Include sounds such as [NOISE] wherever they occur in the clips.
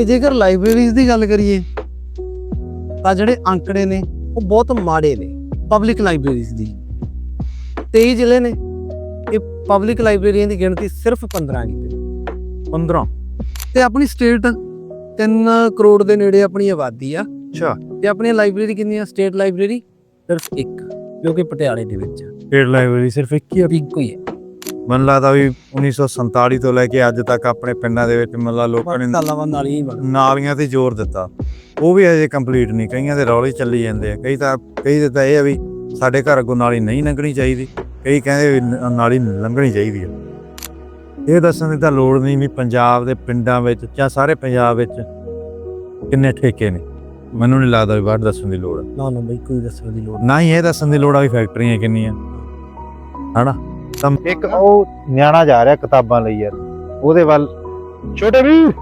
ਤੇ ਜੇਕਰ ਲਾਇਬ੍ਰੇਰੀਜ਼ ਦੀ ਗੱਲ ਕਰੀਏ ਤਾਂ ਜਿਹੜੇ ਅੰਕੜੇ ਨੇ ਉਹ ਬਹੁਤ ਮਾੜੇ ਨੇ ਪਬਲਿਕ ਲਾਇਬ੍ਰੇਰੀਜ਼ ਦੀ। 23 ਜ਼ਿਲ੍ਹੇ ਨੇ ਇਹ ਪਬਲਿਕ ਲਾਇਬ੍ਰੇਰੀਆਂ ਦੀ ਗਿਣਤੀ ਸਿਰਫ 15 ਕੀਤੀ 15 ਤੇ ਆਪਣੀ ਸਟੇਟ 3 ਕਰੋੜ ਦੇ ਨੇੜੇ ਆਪਣੀ ਆਬਾਦੀ ਆ। ਅੱਛਾ। ਤੇ ਆਪਣੀ ਲਾਇਬ੍ਰੇਰੀ ਕਿੰਨੀ ਆ? ਸਟੇਟ ਲਾਇਬ੍ਰੇਰੀ ਸਿਰਫ ਇੱਕ ਜੋ ਕਿ ਪਟਿਆਲੇ ਦੇ ਵਿੱਚ ਸਟੇਟ ਲਾਇਬ੍ਰੇਰੀ ਸਿਰਫ ਇੱਕ ਹੀ ਆ? ਇੱਕੋ ਹੀ ਹੈ। ਮੈਨੂੰ ਲੱਗਦਾ ਵੀ 1947 ਤੋਂ ਲੈ ਕੇ ਅੱਜ ਤੱਕ ਆਪਣੇ ਪਿੰਡਾਂ ਦੇ ਵਿੱਚ ਮੱਲਾ ਲੋਕਾਂ ਨੇ ਤਾਲਾਵਾਂ ਨਾਲ ਹੀ ਬਣ ਨਾਲੀਆਂ ਤੇ ਜ਼ੋਰ ਦਿੱਤਾ। ਉਹ ਵੀ ਅਜੇ ਕੰਪਲੀਟ ਨਹੀਂ ਕਈਆਂ ਦੇ ਰੌਲੇ ਚੱਲੀ ਜਾਂਦੇ ਆ। ਕਈ ਤਾਂ ਕਈ ਤਾਂ ਇਹ ਆ ਵੀ ਸਾਡੇ ਘਰ ਅੱਗੋਂ ਨਾਲੀ ਨਹੀਂ ਲੰਘਣੀ ਚਾਹੀਦੀ। ਕਈ ਕਹਿੰਦੇ ਵੀ ਨਾਲੀ ਲੰਘਣੀ ਚਾਹੀਦੀ ਆ। ਇਹ ਦੱਸਣ ਦੀ ਤਾਂ ਲੋੜ ਨਹੀਂ ਵੀ ਪੰਜਾਬ ਦੇ ਪਿੰਡਾਂ ਵਿੱਚ ਜਾਂ ਸਾਰੇ ਪੰਜਾਬ ਵਿੱਚ ਕਿੰਨੇ ਠੇਕੇ ਨੇ। ਮੈਨੂੰ ਨਹੀਂ ਲੱਗਦਾ ਵੀ ਬਾਹਰ ਦੱਸਣ ਦੀ ਲੋੜ। ਨਾ ਨਾ ਬਈ ਕੋਈ ਦੱਸਣ ਦੀ ਲੋੜ ਨਾ ਹੀ ਇਹ ਦੱਸਣ ਦੀ ਲੋੜ ਆ ਵੀ ਫੈਕਟਰੀਆਂ ਕਿੰਨੀਆਂ। ਹਨਾ? ਤਾਂ ਇੱਕ ਉਹ ਨਿਆਣਾ ਜਾ ਰਿਹਾ ਕਿਤਾਬਾਂ ਲਈ ਯਾਰ। ਉਹਦੇ ਵੱਲ। ਛੋਟੇ ਵੀਰ।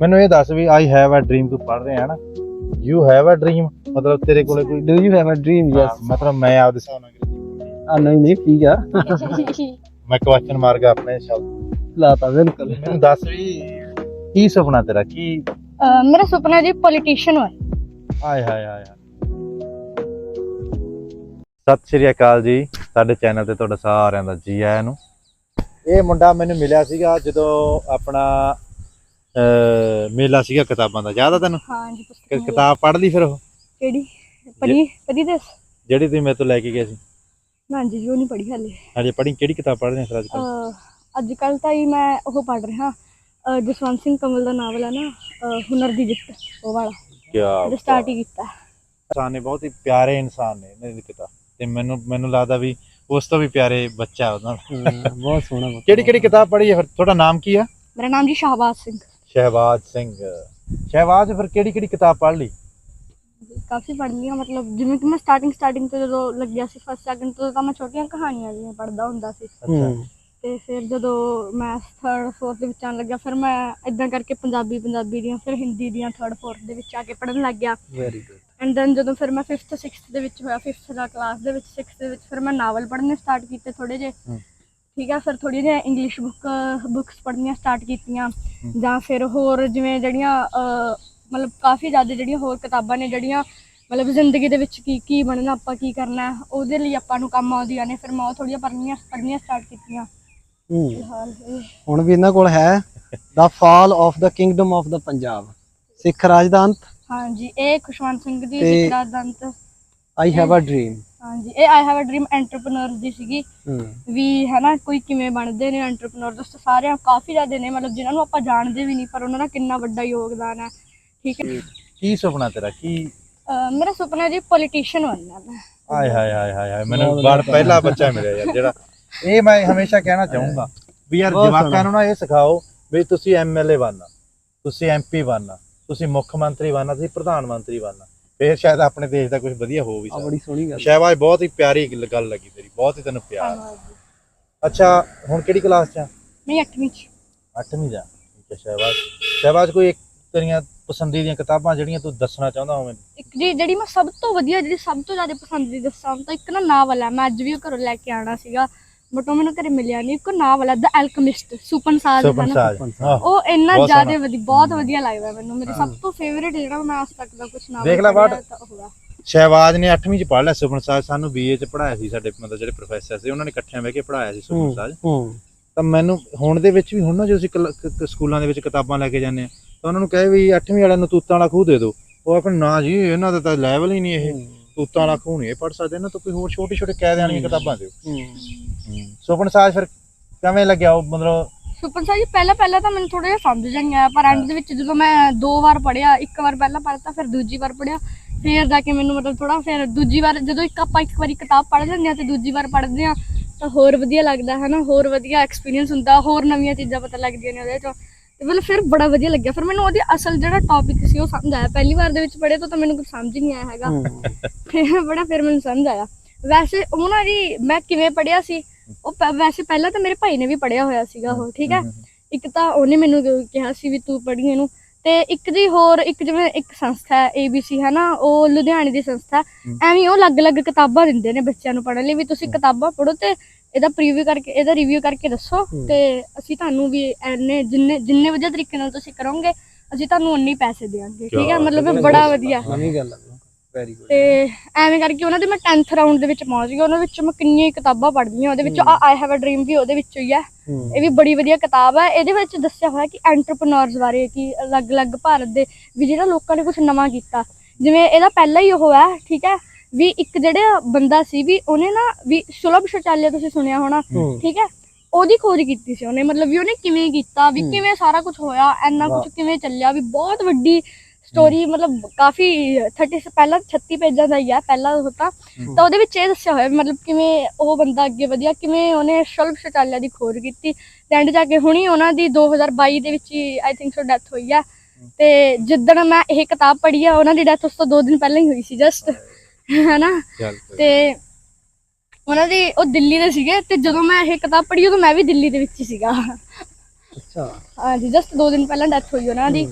ਮੈਨੂੰ ਇਹ ਦੱਸ ਵੀ ਆਈ ਹੈਵ ਅ ਡ੍ਰੀਮ ਤੂੰ ਪੜ ਰਿਹਾ ਹੈ ਨਾ? ਯੂ ਹੈਵ ਅ ਡ੍ਰੀਮ ਮਤਲਬ ਤੇਰੇ ਕੋਲੇ ਕੋਈ do you have a dream ਹਾਂ, ਮਤਲਬ ਮੈਂ ਆਪਦੇ ਹਿਸਾਬ ਨਾਲ ਅੰਗਰੇਜ਼ੀ ਆ ਨਹੀਂ ਨਹੀਂ ਠੀਕ ਆ। ਮੈਂ ਕੁਐਸਚਨ ਮਾਰ ਕੇ ਆਪਣੇ ਸ਼ਬਦ ਲਾਤਾ ਬਿਲਕੁਲ। ਮੈਨੂੰ ਦੱਸ ਵੀ ਕੀ ਸੁਪਨਾ ਤੇਰਾ? ਕੀ ਮੇਰਾ ਸੁਪਨਾ ਜੀ ਪੋਲੀਟੀਸ਼ੀਅਨ ਹੋਏ। ਹਾਏ ਹਾਏ ਹਾਏ ਹਾਏ। ਸਤਿ ਸ਼੍ਰੀ ਅਕਾਲ ਜੀ। ਸਾਡੇ ਚੈਨਲ ਤੇ ਤੁਹਾਡਾ ਸਾਰਿਆਂ ਦਾ ਜੀ ਆਇਆਂ ਨੂੰ। ਇਹ ਮੁੰਡਾ ਮੈਨੂੰ ਮਿਲਿਆ ਸੀਗਾ ਜਦੋਂ ਆਪਣਾ ਮੇਲਾ ਸੀਗਾ ਕਿਤਾਬਾਂ ਦਾ। ਯਾਦ ਆ ਤੈਨੂੰ? ਹਾਂ ਜੀ ਕਿ- ਪੁਸਤਕ ਕਿਤਾਬ ਪੜ੍ਹ ਲਈ ਫਿਰ ਉਹ? ਕਿਹੜੀ? ਪੜੀ ਪੜੀ ਦੇ ਜਿਹੜੀ ਤੁਸੀਂ ਮੇਰੇ ਤੋਂ ਲੈ ਕੇ ਗਏ ਸੀ। ਨਾ ਜੀ ਜੋ ਨਹੀਂ ਪੜੀ ਹਾਲੇ। ਹਜੇ ਪੜ੍ਹੀ ਕਿਹੜੀ ਕਿਤਾਬ ਪੜ੍ਹ ਰਹੇ ਹੋ ਅੱਜ ਕੱਲ੍ਹ? ਅਹ ਅੱਜ ਕੱਲ ਤਾਂ ਹੀ ਮੈਂ ਉਹ ਪੜ ਰਿਹਾ। ਜਸਵੰਤ ਸਿੰਘ ਕਮਲ ਦਾ ਨਾਵਲ ਹੈ ਨਾ ਹੁਨਰ ਦੀ ਜਿੱਤ ਉਹ ਵਾਲਾ। ਕੀ ਸਟਾਰਟ ਹੀ ਕੀਤਾ। ਇਨਸਾਨ ਨੇ ਬਹੁਤ ਹੀ ਪਿਆਰੇ ਇਨਸਾਨ ਨੇ ਇਹਨਾਂ ਦੀ ਕਿਤਾਬ। ਤੇ ਮੈਨੂੰ ਮੈਨੂੰ ਲੱਗਦਾ ਵੀ ਉਸ ਤੋਂ ਵੀ ਪਿਆਰੇ ਬੱਚਾ ਉਹਨਾਂ ਦਾ। ਬਹੁਤ ਸੋਹਣਾ book ਕਿਹੜੀ ਕਿਹੜੀ ਕਿਤਾਬ ਪੜ੍ਹੀ ਹੈ ਫਿਰ? ਤੁਹਾਡਾ ਨਾਮ ਕੀ ਆ ਮੇਰਾ ਨਾਮ ਜੀ ਸ਼ਾਹਬਾਜ਼ ਸਿੰਘ। ਸ਼ਹਿਬਾਜ਼ ਸਿੰਘ। ਸ਼ਹਿਬਾਜ਼ ਫਿਰ ਕਿਹੜੀ ਕਿਹੜੀ ਕਿਤਾਬ ਪੜ੍ਹ ਲਈ? ਕਾਫੀ ਪੜ੍ਹ ਲਿਆ ਮਤਲਬ ਜਿਵੇਂ ਕਿ ਮੈਂ ਸਟਾਰਟਿੰਗ ਸਟਾਰਟਿੰਗ ਤੋਂ ਜਦੋਂ ਲੱਗਿਆ ਸੀ ਫਸਟ ਸੈਕੰਡ ਤੋਂ ਤਾਂ ਮੈਂ ਛੋਟੀਆਂ ਕਹਾਣੀਆਂ ਜਿਹੀਆਂ ਪੜ੍ਹਦਾ ਹੁੰਦਾ ਸੀ। ਤੇ ਫਿਰ ਜਦੋਂ ਮੈਂ ਥਰਡ ਫੋਰਥ ਦੇ ਵਿੱਚ ਆਉਣ ਲੱਗਿਆ ਫਿਰ ਮੈਂ ਇਦਾਂ ਕਰਕੇ ਪੰਜਾਬੀ ਪੰਜਾਬੀ ਦੀਆਂ ਫਿਰ ਹਿੰਦੀ ਦੀਆਂ ਥਰਡ ਫੋਰਥ ਦੇ ਵਿੱਚ ਆ ਕੇ ਪੜ੍ਹਨ ਲੱਗ ਗਿਆ ਵੈਰੀ ਗੁੱਡ ਐਂਡ ਦੈਨ ਜਦੋਂ ਫਿਰ ਮੈਂ 5th 6th ਦੇ ਵਿੱਚ ਹੋਇਆ 5th ਦਾ ਕਲਾਸ ਦੇ ਵਿੱਚ 6th ਦੇ ਵਿੱਚ ਫਿਰ ਮੈਂ ਨਾਵਲ ਪੜ੍ਹਨੇ ਸਟਾਰਟ ਕੀਤੇ ਥੋੜੇ ਜੇ। ਠੀਕ ਆ ਫਿਰ ਥੋੜੀ ਜਿਹੀ ਇੰਗਲਿਸ਼ ਬੁੱਕ ਬੁੱਕਸ ਪੜ੍ਹਨੀਆਂ ਸਟਾਰਟ ਕੀਤੀਆਂ। ਜਾਂ ਫਿਰ ਹੋਰ ਜਿਵੇਂ ਜਿਹੜੀਆਂ ਮਤਲਬ ਕਾਫੀ ਜ਼ਿਆਦਾ ਜਿਹੜੀਆਂ ਹੋਰ ਕਿਤਾਬਾਂ ਨੇ ਜਿਹੜੀਆਂ ਮਤਲਬ ਜ਼ਿੰਦਗੀ ਦੇ ਵਿੱਚ ਕੀ ਕੀ ਬਣਨਾ ਆਪਾਂ ਕੀ ਕਰਨਾ ਉਹਦੇ ਲਈ ਆਪਾਂ ਨੂੰ ਕੰਮ ਆਉਂਦੀਆਂ ਨੇ। ਫਿਰ ਮੈਂ ਉਹ ਥੋੜੀਆਂ ਪੜ੍ਹਨੀਆਂ ਪੜ੍ਹਨੀਆਂ ਸਟਾਰਟ ਕੀਤੀਆਂ। ਹੁਣ ਵੀ ਇਹਨਾਂ ਕੋਲ ਹੈ। The fall of the kingdom of the Punjab Sikh ਰਾਜ ਦਾ ਅੰਤ ਹਾਂਜੀ ਇਹ ਖੁਸ਼ਵੰਤ ਸਿੰਘ ਦੀ ਤੇ- ਸਿੱਖਿਆ ਦੰਤ ਆਈ ਹੈਵ ਅ ਡ੍ਰੀਮ ਹਾਂਜੀ ਇਹ ਆਈ ਹੈਵ ਅ ਡ੍ਰੀਮ ਐਂਟਰਪ੍ਰੈਨਰ ਦੀ ਸੀਗੀ। ਹੂੰ। ਵੀ ਹਨਾ ਕੋਈ ਕਿਵੇਂ ਬਣਦੇ ਨੇ ਐਂਟਰਪ੍ਰੈਨਰ ਦੋਸਤ ਸਾਰੇ ਕਾਫੀ ਜ਼ਿਆਦਾ ਨੇ ਮਤਲਬ ਜਿਨ੍ਹਾਂ ਨੂੰ ਆਪਾਂ ਜਾਣਦੇ ਵੀ ਨਹੀਂ ਪਰ ਉਹਨਾਂ ਦਾ ਕਿੰਨਾ ਵੱਡਾ ਯੋਗਦਾਨ ਹੈ ਠੀਕ ਹੈ। ਕੀ ਸੁਪਨਾ ਤੇਰਾ? ਕੀ ਅਹ ਮੇਰਾ ਸੁਪਨਾ ਜੀ ਪੋਲੀਟੀਸ਼ੀਅਨ ਬਣਨਾ ਮੈਂ। ਹਾਏ ਹਾਏ ਹਾਏ ਹਾਏ ਹਾਏ ਮੈਨੂੰ ਬੜ ਪਹਿਲਾ ਬੱਚਾ ਮਿਲਿਆ ਯਾਰ ਜਿਹੜਾ [LAUGHS] ਇਹ ਮੈਂ ਹਮੇਸ਼ਾ ਕਹਿਣਾ ਚਾਹੂੰਗਾ ਵੀ ਯਾਰ ਬਹੁਤ ਜਵਾਕਾਂ ਨੂੰ ਨਾ ਇਹ ਸਿਖਾਓ ਵੀ ਤੁਸੀਂ ਐਮਐਲਏ ਬਣਨਾ ਤੁਸੀਂ ਐਮਪੀ ਬਣਨਾ। ਤੁਸੀਂ ਮੁੱਖ ਮੰਤਰੀ ਬਣਨਾ ਤੁਸੀਂ ਪ੍ਰਧਾਨ ਮੰਤਰੀ ਬਣਨਾ। ਫੇਰ ਸ਼ਾਇਦ ਆਪਣੇ ਦੇਸ਼ ਦਾ ਕੁਝ ਵਧੀਆ ਹੋ ਵੀ ਆ ਸਕਦਾ ਬੜੀ ਸੋਹਣੀ ਗੱਲ ਸ਼ਹਿਬਾਜ਼ ਬਹੁਤ ਹੀ ਪਿਆਰੀ ਗੱਲ- ਗੱਲ ਲੱਗੀ ਤੇਰੀ ਬਹੁਤ ਹੀ ਤੈਨੂੰ ਪਿਆਰ। ਧੰਨਵਾਦ ਜੀ। ਅੱਛਾ ਹੁਣ ਕਿਹੜੀ ਕਲਾਸ ਚ ਆ? ਨਹੀਂ 8ਵੀਂ ਚ। 8ਵੀਂ ਦਾ ਠੀਕ ਹੈ ਸ਼ਹਿਬਾਜ਼। ਸ਼ਹਿਬਾਜ਼ ਕੋਈ ਇੱਕ ਤੇਰੀਆਂ ਪਸੰਦੀਦੀਆਂ ਦੀਆਂ ਕਿਤਾਬਾਂ ਜਿਹੜੀਆਂ ਤੂੰ ਦੱਸਣਾ ਚਾਹੁੰਦਾ ਹੋਵੇਂ? ਇੱਕ ਜੀ ਜਿਹੜੀ ਮੈਂ ਸਭ ਤੋਂ ਵਧੀਆ ਜਿਹੜੀ ਸਭ ਤੋਂ ਜ਼ਿਆਦਾ ਪਸੰਦ ਦੀ ਦੱਸਾਂ ਤਾਂ ਇੱਕ ਨਾ ਨਾਵਲ ਹੈ ਮੈਂ ਅੱਜ ਵੀ ਉਹ ਘਰੋਂ ਲੈ ਕੇ ਆਣਾ ਸੀਗਾ। ਬਟ ਉਹ ਮੈਨੂੰ ਘਰੇ ਮਿਲਿਆ ਨਹੀਂ ਇੱਕ ਨਾਵਲ ਹੈ ਦ ਐਲਕਮਿਸਟ ਸੁਪਨ ਸਾਜ ਹੈ ਸੁਪਨ ਨਾ ਸਾਜ ਸੁਪਨ ਆਹ, ਉਹ ਇੰਨਾ ਜ਼ਿਆਦਾ। ਵਧੀਆ ਬਹੁਤ ਵਧੀਆ ਲੱਗਦਾ ਮੈਨੂੰ। ਮੇਰੀ ਸਭ ਤੋਂ ਫੇਵਰੇਟ ਜਿਹੜਾ ਮੈਂ ਅੱਜ ਤੱਕ ਦਾ ਕੁਝ ਨਾਵਲ ਦੇਖ ਲੈ ਬਾਟ। ਸ਼ਹਿਬਾਜ਼ ਨੇ 8ਵੀਂ ਚ ਪੜ੍ਹ ਲਿਆ ਸੁਪਨ ਸਾਜ। ਸਾਨੂੰ ਬੀਏ ਚ ਪੜਾਇਆ ਸੀ ਸਾਡੇ ਮਤਲਬ ਜਿਹੜੇ ਪ੍ਰੋਫੈਸਰ ਸੀ ਉਹਨਾਂ ਨੇ ਇਕੱਠਿਆਂ ਬਹਿ ਕੇ ਪੜਾਇਆ ਸੀ ਸੁਪਨ ਸਾਜ। ਹੂੰ। ਤਾਂ ਮੈਨੂੰ ਹੁਣ ਦੇ ਵਿੱਚ ਵੀ ਹੁਣ ਨਾ ਜੋ ਅਸੀਂ ਕਲ- ਕ- ਕ- ਸਕੂਲਾਂ ਦੇ ਵਿੱਚ ਕਿਤਾਬਾਂ ਲੈ ਕੇ ਜਾਂਦੇ ਆ ਤਾਂ ਉਹਨਾਂ ਨੂੰ ਕਹੇ ਵੀ 8ਵੀਂ ਵਾਲਿਆਂ ਨੂੰ ਤੂਤਾਂ ਵਾਲਾ ਖੂਹ ਦੇ ਦਿਓ। ਉਹ ਆਪਣੇ ਨਾ ਜੀ ਇਹਨਾਂ ਦਾ ਤਾਂ ਲੈਵਲ ਹੀ ਨਹੀਂ ਇਹ। ਤੂਤਾਂ ਵਾਲਾ ਖੂਹ ਨਹੀਂ ਇਹ ਪੜ ਸਕਦੇ ਇਹਨਾਂ ਤੋਂ ਕੋਈ ਹੋਰ ਛੋਟੇ ਛੋਟੇ ਕਾਇਦਿਆਂ ਵਾਲੀਆਂ ਕਿਤਾਬਾਂ ਦਿਓ ਹੂੰ। ਸੁਪਨ ਸਾਜ ਫਿਰ ਕਿਵੇਂ ਲੱਗਿਆ ਉਹ ਮਤਲਬ? ਸੁਪਨ ਸਾਹਿਬ ਜੀ ਪਹਿਲਾਂ ਪਹਿਲਾਂ ਤਾਂ ਮੈਨੂੰ ਥੋੜਾ ਜਿਹਾ ਸਮਝ ਨਹੀਂ ਆਇਆ ਪਰ ਐਂਡ ਦੇ ਵਿੱਚ ਜਦੋਂ ਮੈਂ ਦੋ ਵਾਰ ਪੜਿਆ ਇੱਕ ਵਾਰ ਪਹਿਲਾਂ ਪੜ੍ਹਤਾ ਫਿਰ ਦੂਜੀ ਵਾਰ ਪੜਿਆ ਫਿਰ ਜਾ ਕੇ ਮੈਨੂੰ ਮਤਲਬ ਥੋੜਾ ਫਿਰ ਦੂਜੀ ਵਾਰ ਜਦੋਂ ਇੱਕ ਆਪਾਂ ਇੱਕ ਵਾਰੀ ਕਿਤਾਬ ਪੜ੍ਹ ਲੈਂਦੇ ਆ ਤੇ ਦੂਜੀ ਵਾਰ ਪੜ੍ਹਦੇ ਆ ਤਾਂ ਹੋਰ ਵਧੀਆ ਲੱਗਦਾ ਹੈ ਨਾ ਹੋਰ ਵਧੀਆ ਐਕਸਪੀਰੀਅੰਸ ਹੁੰਦਾ ਹੋਰ ਨਵੀਆਂ ਚੀਜ਼ਾਂ ਪਤਾ ਲੱਗਦੀਆਂ ਨੇ ਉਹਦੇ ਚੋਂ। ਤੇ ਮਤਲਬ ਫਿਰ ਬੜਾ ਵਧੀਆ ਲੱਗਿਆ। ਫਿਰ ਮੈਨੂੰ ਉਹਦੀ ਅਸਲ ਜਿਹੜਾ ਟੌਪਿਕ ਸੀ ਉਹ ਸਮਝ ਆਇਆ। ਪਹਿਲੀ ਵਾਰ ਦੇ ਵਿੱਚ ਪੜ੍ਹੇ ਤਾਂ ਤਾਂ ਮੈਨੂੰ ਕੁਝ ਸਮਝ ਨਹੀਂ ਆਇਆ ਹੈਗਾ। ਫਿਰ ਬੜਾ ਫਿਰ ਮੈਨੂੰ ਸਮਝ ਆਇਆ। ਵੈਸੇ ਉਹ ਨਾ ਜੀ ਮੈਂ ਕਿਵੇਂ ਪੜਿਆ ਸੀ ਉਹ ਵੈਸੇ ਪਹਿਲਾਂ ਤਾਂ ਮੇਰੇ ਭਾਈ ਨੇ ਵੀ ਪੜਿਆ ਹੋਇਆ ਸੀਗਾ ਉਹ ਠੀਕ ਹੈ? ਇੱਕ ਤਾਂ ਉਹਨੇ ਮੈਨੂੰ ਕਿਹਾ ਸੀ ਵੀ ਤੂੰ ਪੜ੍ਹੀ ਇਹਨੂੰ। ਤੇ ਇੱਕ ਜੀ ਹੋਰ ਇੱਕ ਜਿਵੇਂ ਇੱਕ ਸੰਸਥਾ ਹੈ ABC ਹੈ ਨਾ ਉਹ ਲੁਧਿਆਣੇ ਦੀ ਸੰਸਥਾ। ਐਵੇਂ ਉਹ ਅਲੱਗ-ਅਲੱਗ ਕਿਤਾਬਾਂ ਦਿੰਦੇ ਨੇ ਬੱਚਿਆਂ ਨੂੰ ਪੜ੍ਹਨ ਲਈ ਵੀ ਤੁਸੀਂ ਕਿਤਾਬਾਂ ਪੜ੍ਹੋ ਤੇ ਇਹਦਾ ਪ੍ਰੀਵਿਊ ਕਰਕੇ ਇਹਦਾ ਰਿਵਿਊ ਕਰਕੇ ਦੱਸੋ। ਤੇ ਅਸੀਂ ਤੁਹਾਨੂੰ ਵੀ ਐਨੇ ਜਿੰਨੇ ਜਿੰਨੇ ਵਧੀਆ ਤਰੀਕੇ ਨਾਲ ਤੁਸੀਂ ਕਰੋਗੇ ਅਸੀਂ ਤੁਹਾਨੂੰ ਉਨੇ ਪੈਸੇ ਦੇਵਾਂਗੇ ਠੀਕ ਹੈ? ਮਤਲਬ ਬੜਾ ਵਧੀਆ। ਨਵੀਂ ਗੱਲ ਹੈ ਵੈਰੀ ਗੁੱਡ ਤੇ ਐਵੇਂ ਕਰਕੇ ਉਹਨਾਂ ਦੇ ਮੈਂ 10th ਰਾਉਂਡ ਦੇ ਵਿੱਚ ਪਹੁੰਚ ਗਈ ਉਹਨਾਂ ਵਿੱਚ ਮੈਂ ਕਿੰਨੀਆਂ ਕਿਤਾਬਾਂ ਪੜ੍ਹਦੀਆਂ ਉਹਦੇ ਵਿੱਚ ਆਈ ਹੈਵ ਅ ਡ੍ਰੀਮ ਵੀ ਉਹਦੇ ਵਿੱਚੋਂ ਹੀ ਹੈ। ਇਹ ਵੀ ਬੜੀ ਵਧੀਆ ਕਿਤਾਬ ਹੈ। ਇਹਦੇ ਵਿੱਚ ਦੱਸਿਆ ਹੋਇਆ ਕਿ ਐਂਟਰਪ੍ਰੈਨਰਸ ਬਾਰੇ ਕਿ ਅਲੱਗ-ਅਲੱਗ ਭਾਰਤ ਦੇ ਵੀ ਜਿਹੜਾ ਲੋਕਾਂ ਨੇ ਕੁਝ ਨਵਾਂ ਕੀਤਾ। ਜਿਵੇਂ ਇਹਦਾ ਪਹਿਲਾ ਹੀ ਉਹ ਹੈ ਠੀਕ ਹੈ? ਵੀ ਇੱਕ ਜਿਹੜਾ ਬੰਦਾ ਸੀ ਵੀ ਉਹਨੇ ਨਾ ਵੀ ਸੁਲਭ ਸ਼ੌਚਾਲਿਆ ਤੁਸੀਂ ਸੁਣਿਆ ਹੋਣਾ ਹੂੰ। ਠੀਕ ਹੈ? ਉਹਦੀ ਖੋਜ ਕੀਤੀ ਸੀ ਉਹਨੇ ਮਤਲਬ ਵੀ ਉਹਨੇ ਕਿਵੇਂ ਕੀਤਾ ਵੀ ਕਿਵੇਂ ਸਾਰਾ ਕੁਝ ਹੋਇਆ ਇੰਨਾ ਕੁਝ ਕਿਵੇਂ ਚੱਲਿਆ ਵੀ ਬਹੁਤ ਵੱਡੀ ਸਟੋਰੀ ਮਤਲਬ ਕਾਫੀ 30 ਪਹਿਲਾਂ 36 ਪੇਜਾਂ ਦਾ ਹੀ ਹੈ ਪਹਿਲਾ ਉਹ ਤਾਂ। ਤਾਂ ਉਹਦੇ ਵਿੱਚ ਇਹ ਦੱਸਿਆ ਹੋਇਆ ਵੀ ਮਤਲਬ ਕਿਵੇਂ ਉਹ ਬੰਦਾ ਅੱਗੇ ਵਧਿਆ ਕਿਵੇਂ ਉਹਨੇ ਸ਼ਲਭ ਸ਼ੌਚਾਲਿਆ ਦੀ ਖੋਜ ਕੀਤੀ। ਐਂਡ ਜਾ ਕੇ ਹੁਣੀ ਉਹਨਾਂ ਦੀ 2022 ਦੇ ਵਿੱਚ ਹੀ ਆਈ ਥਿੰਕ ਸੋ ਡੈਥ ਹੋਈ ਹੈ। ਤੇ ਜਿੱਦਣ ਮੈਂ ਇਹ ਕਿਤਾਬ ਪੜ੍ਹੀ ਆ ਉਹਨਾਂ ਦੀ ਡੈਥ ਉਸ ਤੋਂ 2 ਦਿਨ ਪਹਿਲਾਂ ਹੀ ਹੋਈ ਸੀ ਜਸਟ ਹੈਨਾ? ਚੱਲ ਤੇ ਉਹਨਾਂ ਦੀ ਉਹ ਦਿੱਲੀ ਦੇ ਸੀਗੇ ਤੇ ਜਦੋਂ ਮੈਂ ਇਹ ਕਿਤਾਬ ਪੜ੍ਹੀ ਉਦੋਂ ਮੈਂ ਵੀ ਦਿੱਲੀ ਦੇ ਵਿੱਚ ਹੀ ਸੀਗਾ। ਅੱਛਾ। ਹਾਂਜੀ ਜਸਟ 2 ਦਿਨ ਪਹਿਲਾਂ ਡੈਥ ਹੋਈ ਉਹਨਾਂ ਦੀ।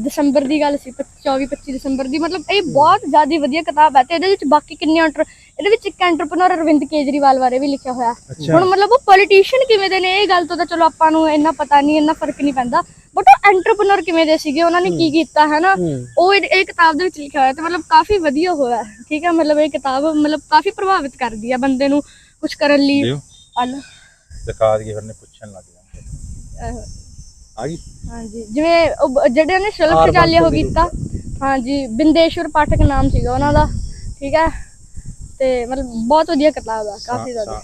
ਦਸੰਬਰ ਦੀ ਗੱਲ ਸੀ 24 25 ਦਸੰਬਰ ਦੀ। ਮਤਲਬ ਇਹ ਬਹੁਤ ਜ਼ਿਆਦਾ ਵਧੀਆ ਕਿਤਾਬ ਹੈ ਤੇ ਇਹਦੇ ਵਿੱਚ ਬਾਕੀ ਕਿੰਨੇ ਇਹਦੇ ਵਿੱਚ ਇੱਕ ਐਂਟਰਪ੍ਰੈਨਰ ਅਰਵਿੰਦ ਕੇਜਰੀਵਾਲ ਬਾਰੇ ਵੀ ਲਿਖਿਆ ਹੋਇਆ। ਹੁਣ ਮਤਲਬ ਉਹ ਪੋਲੀਟੀਸ਼ੀਅਨ ਕਿਵੇਂ ਦੇ ਨੇ ਇਹ ਗੱਲ ਤੋਂ ਤਾਂ ਚਲੋ ਆਪਾਂ ਨੂੰ ਇੰਨਾ ਪਤਾ ਨਹੀਂ ਇੰਨਾ ਫ਼ਰਕ ਨਹੀਂ ਪੈਂਦਾ। ਬਟ ਉਹ ਐਂਟਰਪ੍ਰੈਨਰ ਕਿਵੇਂ ਦੇ ਸੀਗੇ ਉਹਨਾਂ ਨੇ ਕੀ ਕੀਤਾ ਹੈ। ਨਾ ਉਹ ਇਹ ਕਿਤਾਬ ਦੇ ਵਿੱਚ ਲਿਖਿਆ ਹੋਇਆ ਤੇ ਮਤਲਬ ਕਾਫੀ ਵਧੀਆ ਹੋਇਆ। ਠੀਕ ਹੈ ਮਤਲਬ ਇਹ ਕਿਤਾਬ ਮਤਲਬ ਕਾਫੀ ਪ੍ਰਭਾਵਿਤ ਕਰਦੀ ਆ ਬੰਦੇ ਨੂੰ ਕੁਝ ਕਰਨ ਲਈ। ਅਲ ਦਿਖਾ ਦਈਏ ਫਿਰ ਨੇ ਪੁੱਛਣ ਲੱਗ ਜਾਂਦੇ ਆ। ਗਈ? ਹਾਂਜੀ। ਜਿਵੇਂ ਜਿਹੜੇ ਨੇ ਸ਼ਲਭ ਸ਼ਚਾਲਿਆ ਹੋ ਕੀਤਾ। ਹਾਂਜੀ। ਬਿੰਦੇਸ਼ਵਰ ਪਾਠਕ ਨਾਮ ਸੀਗਾ ਉਹਨਾਂ ਦਾ। ਠੀਕ ਹੈ ਤੇ ਮਤਲਬ ਬਹੁਤ ਵਧੀਆ ਕਿਤਾਬ ਆ ਕਾਫੀ ਜ਼ਿਆਦਾ।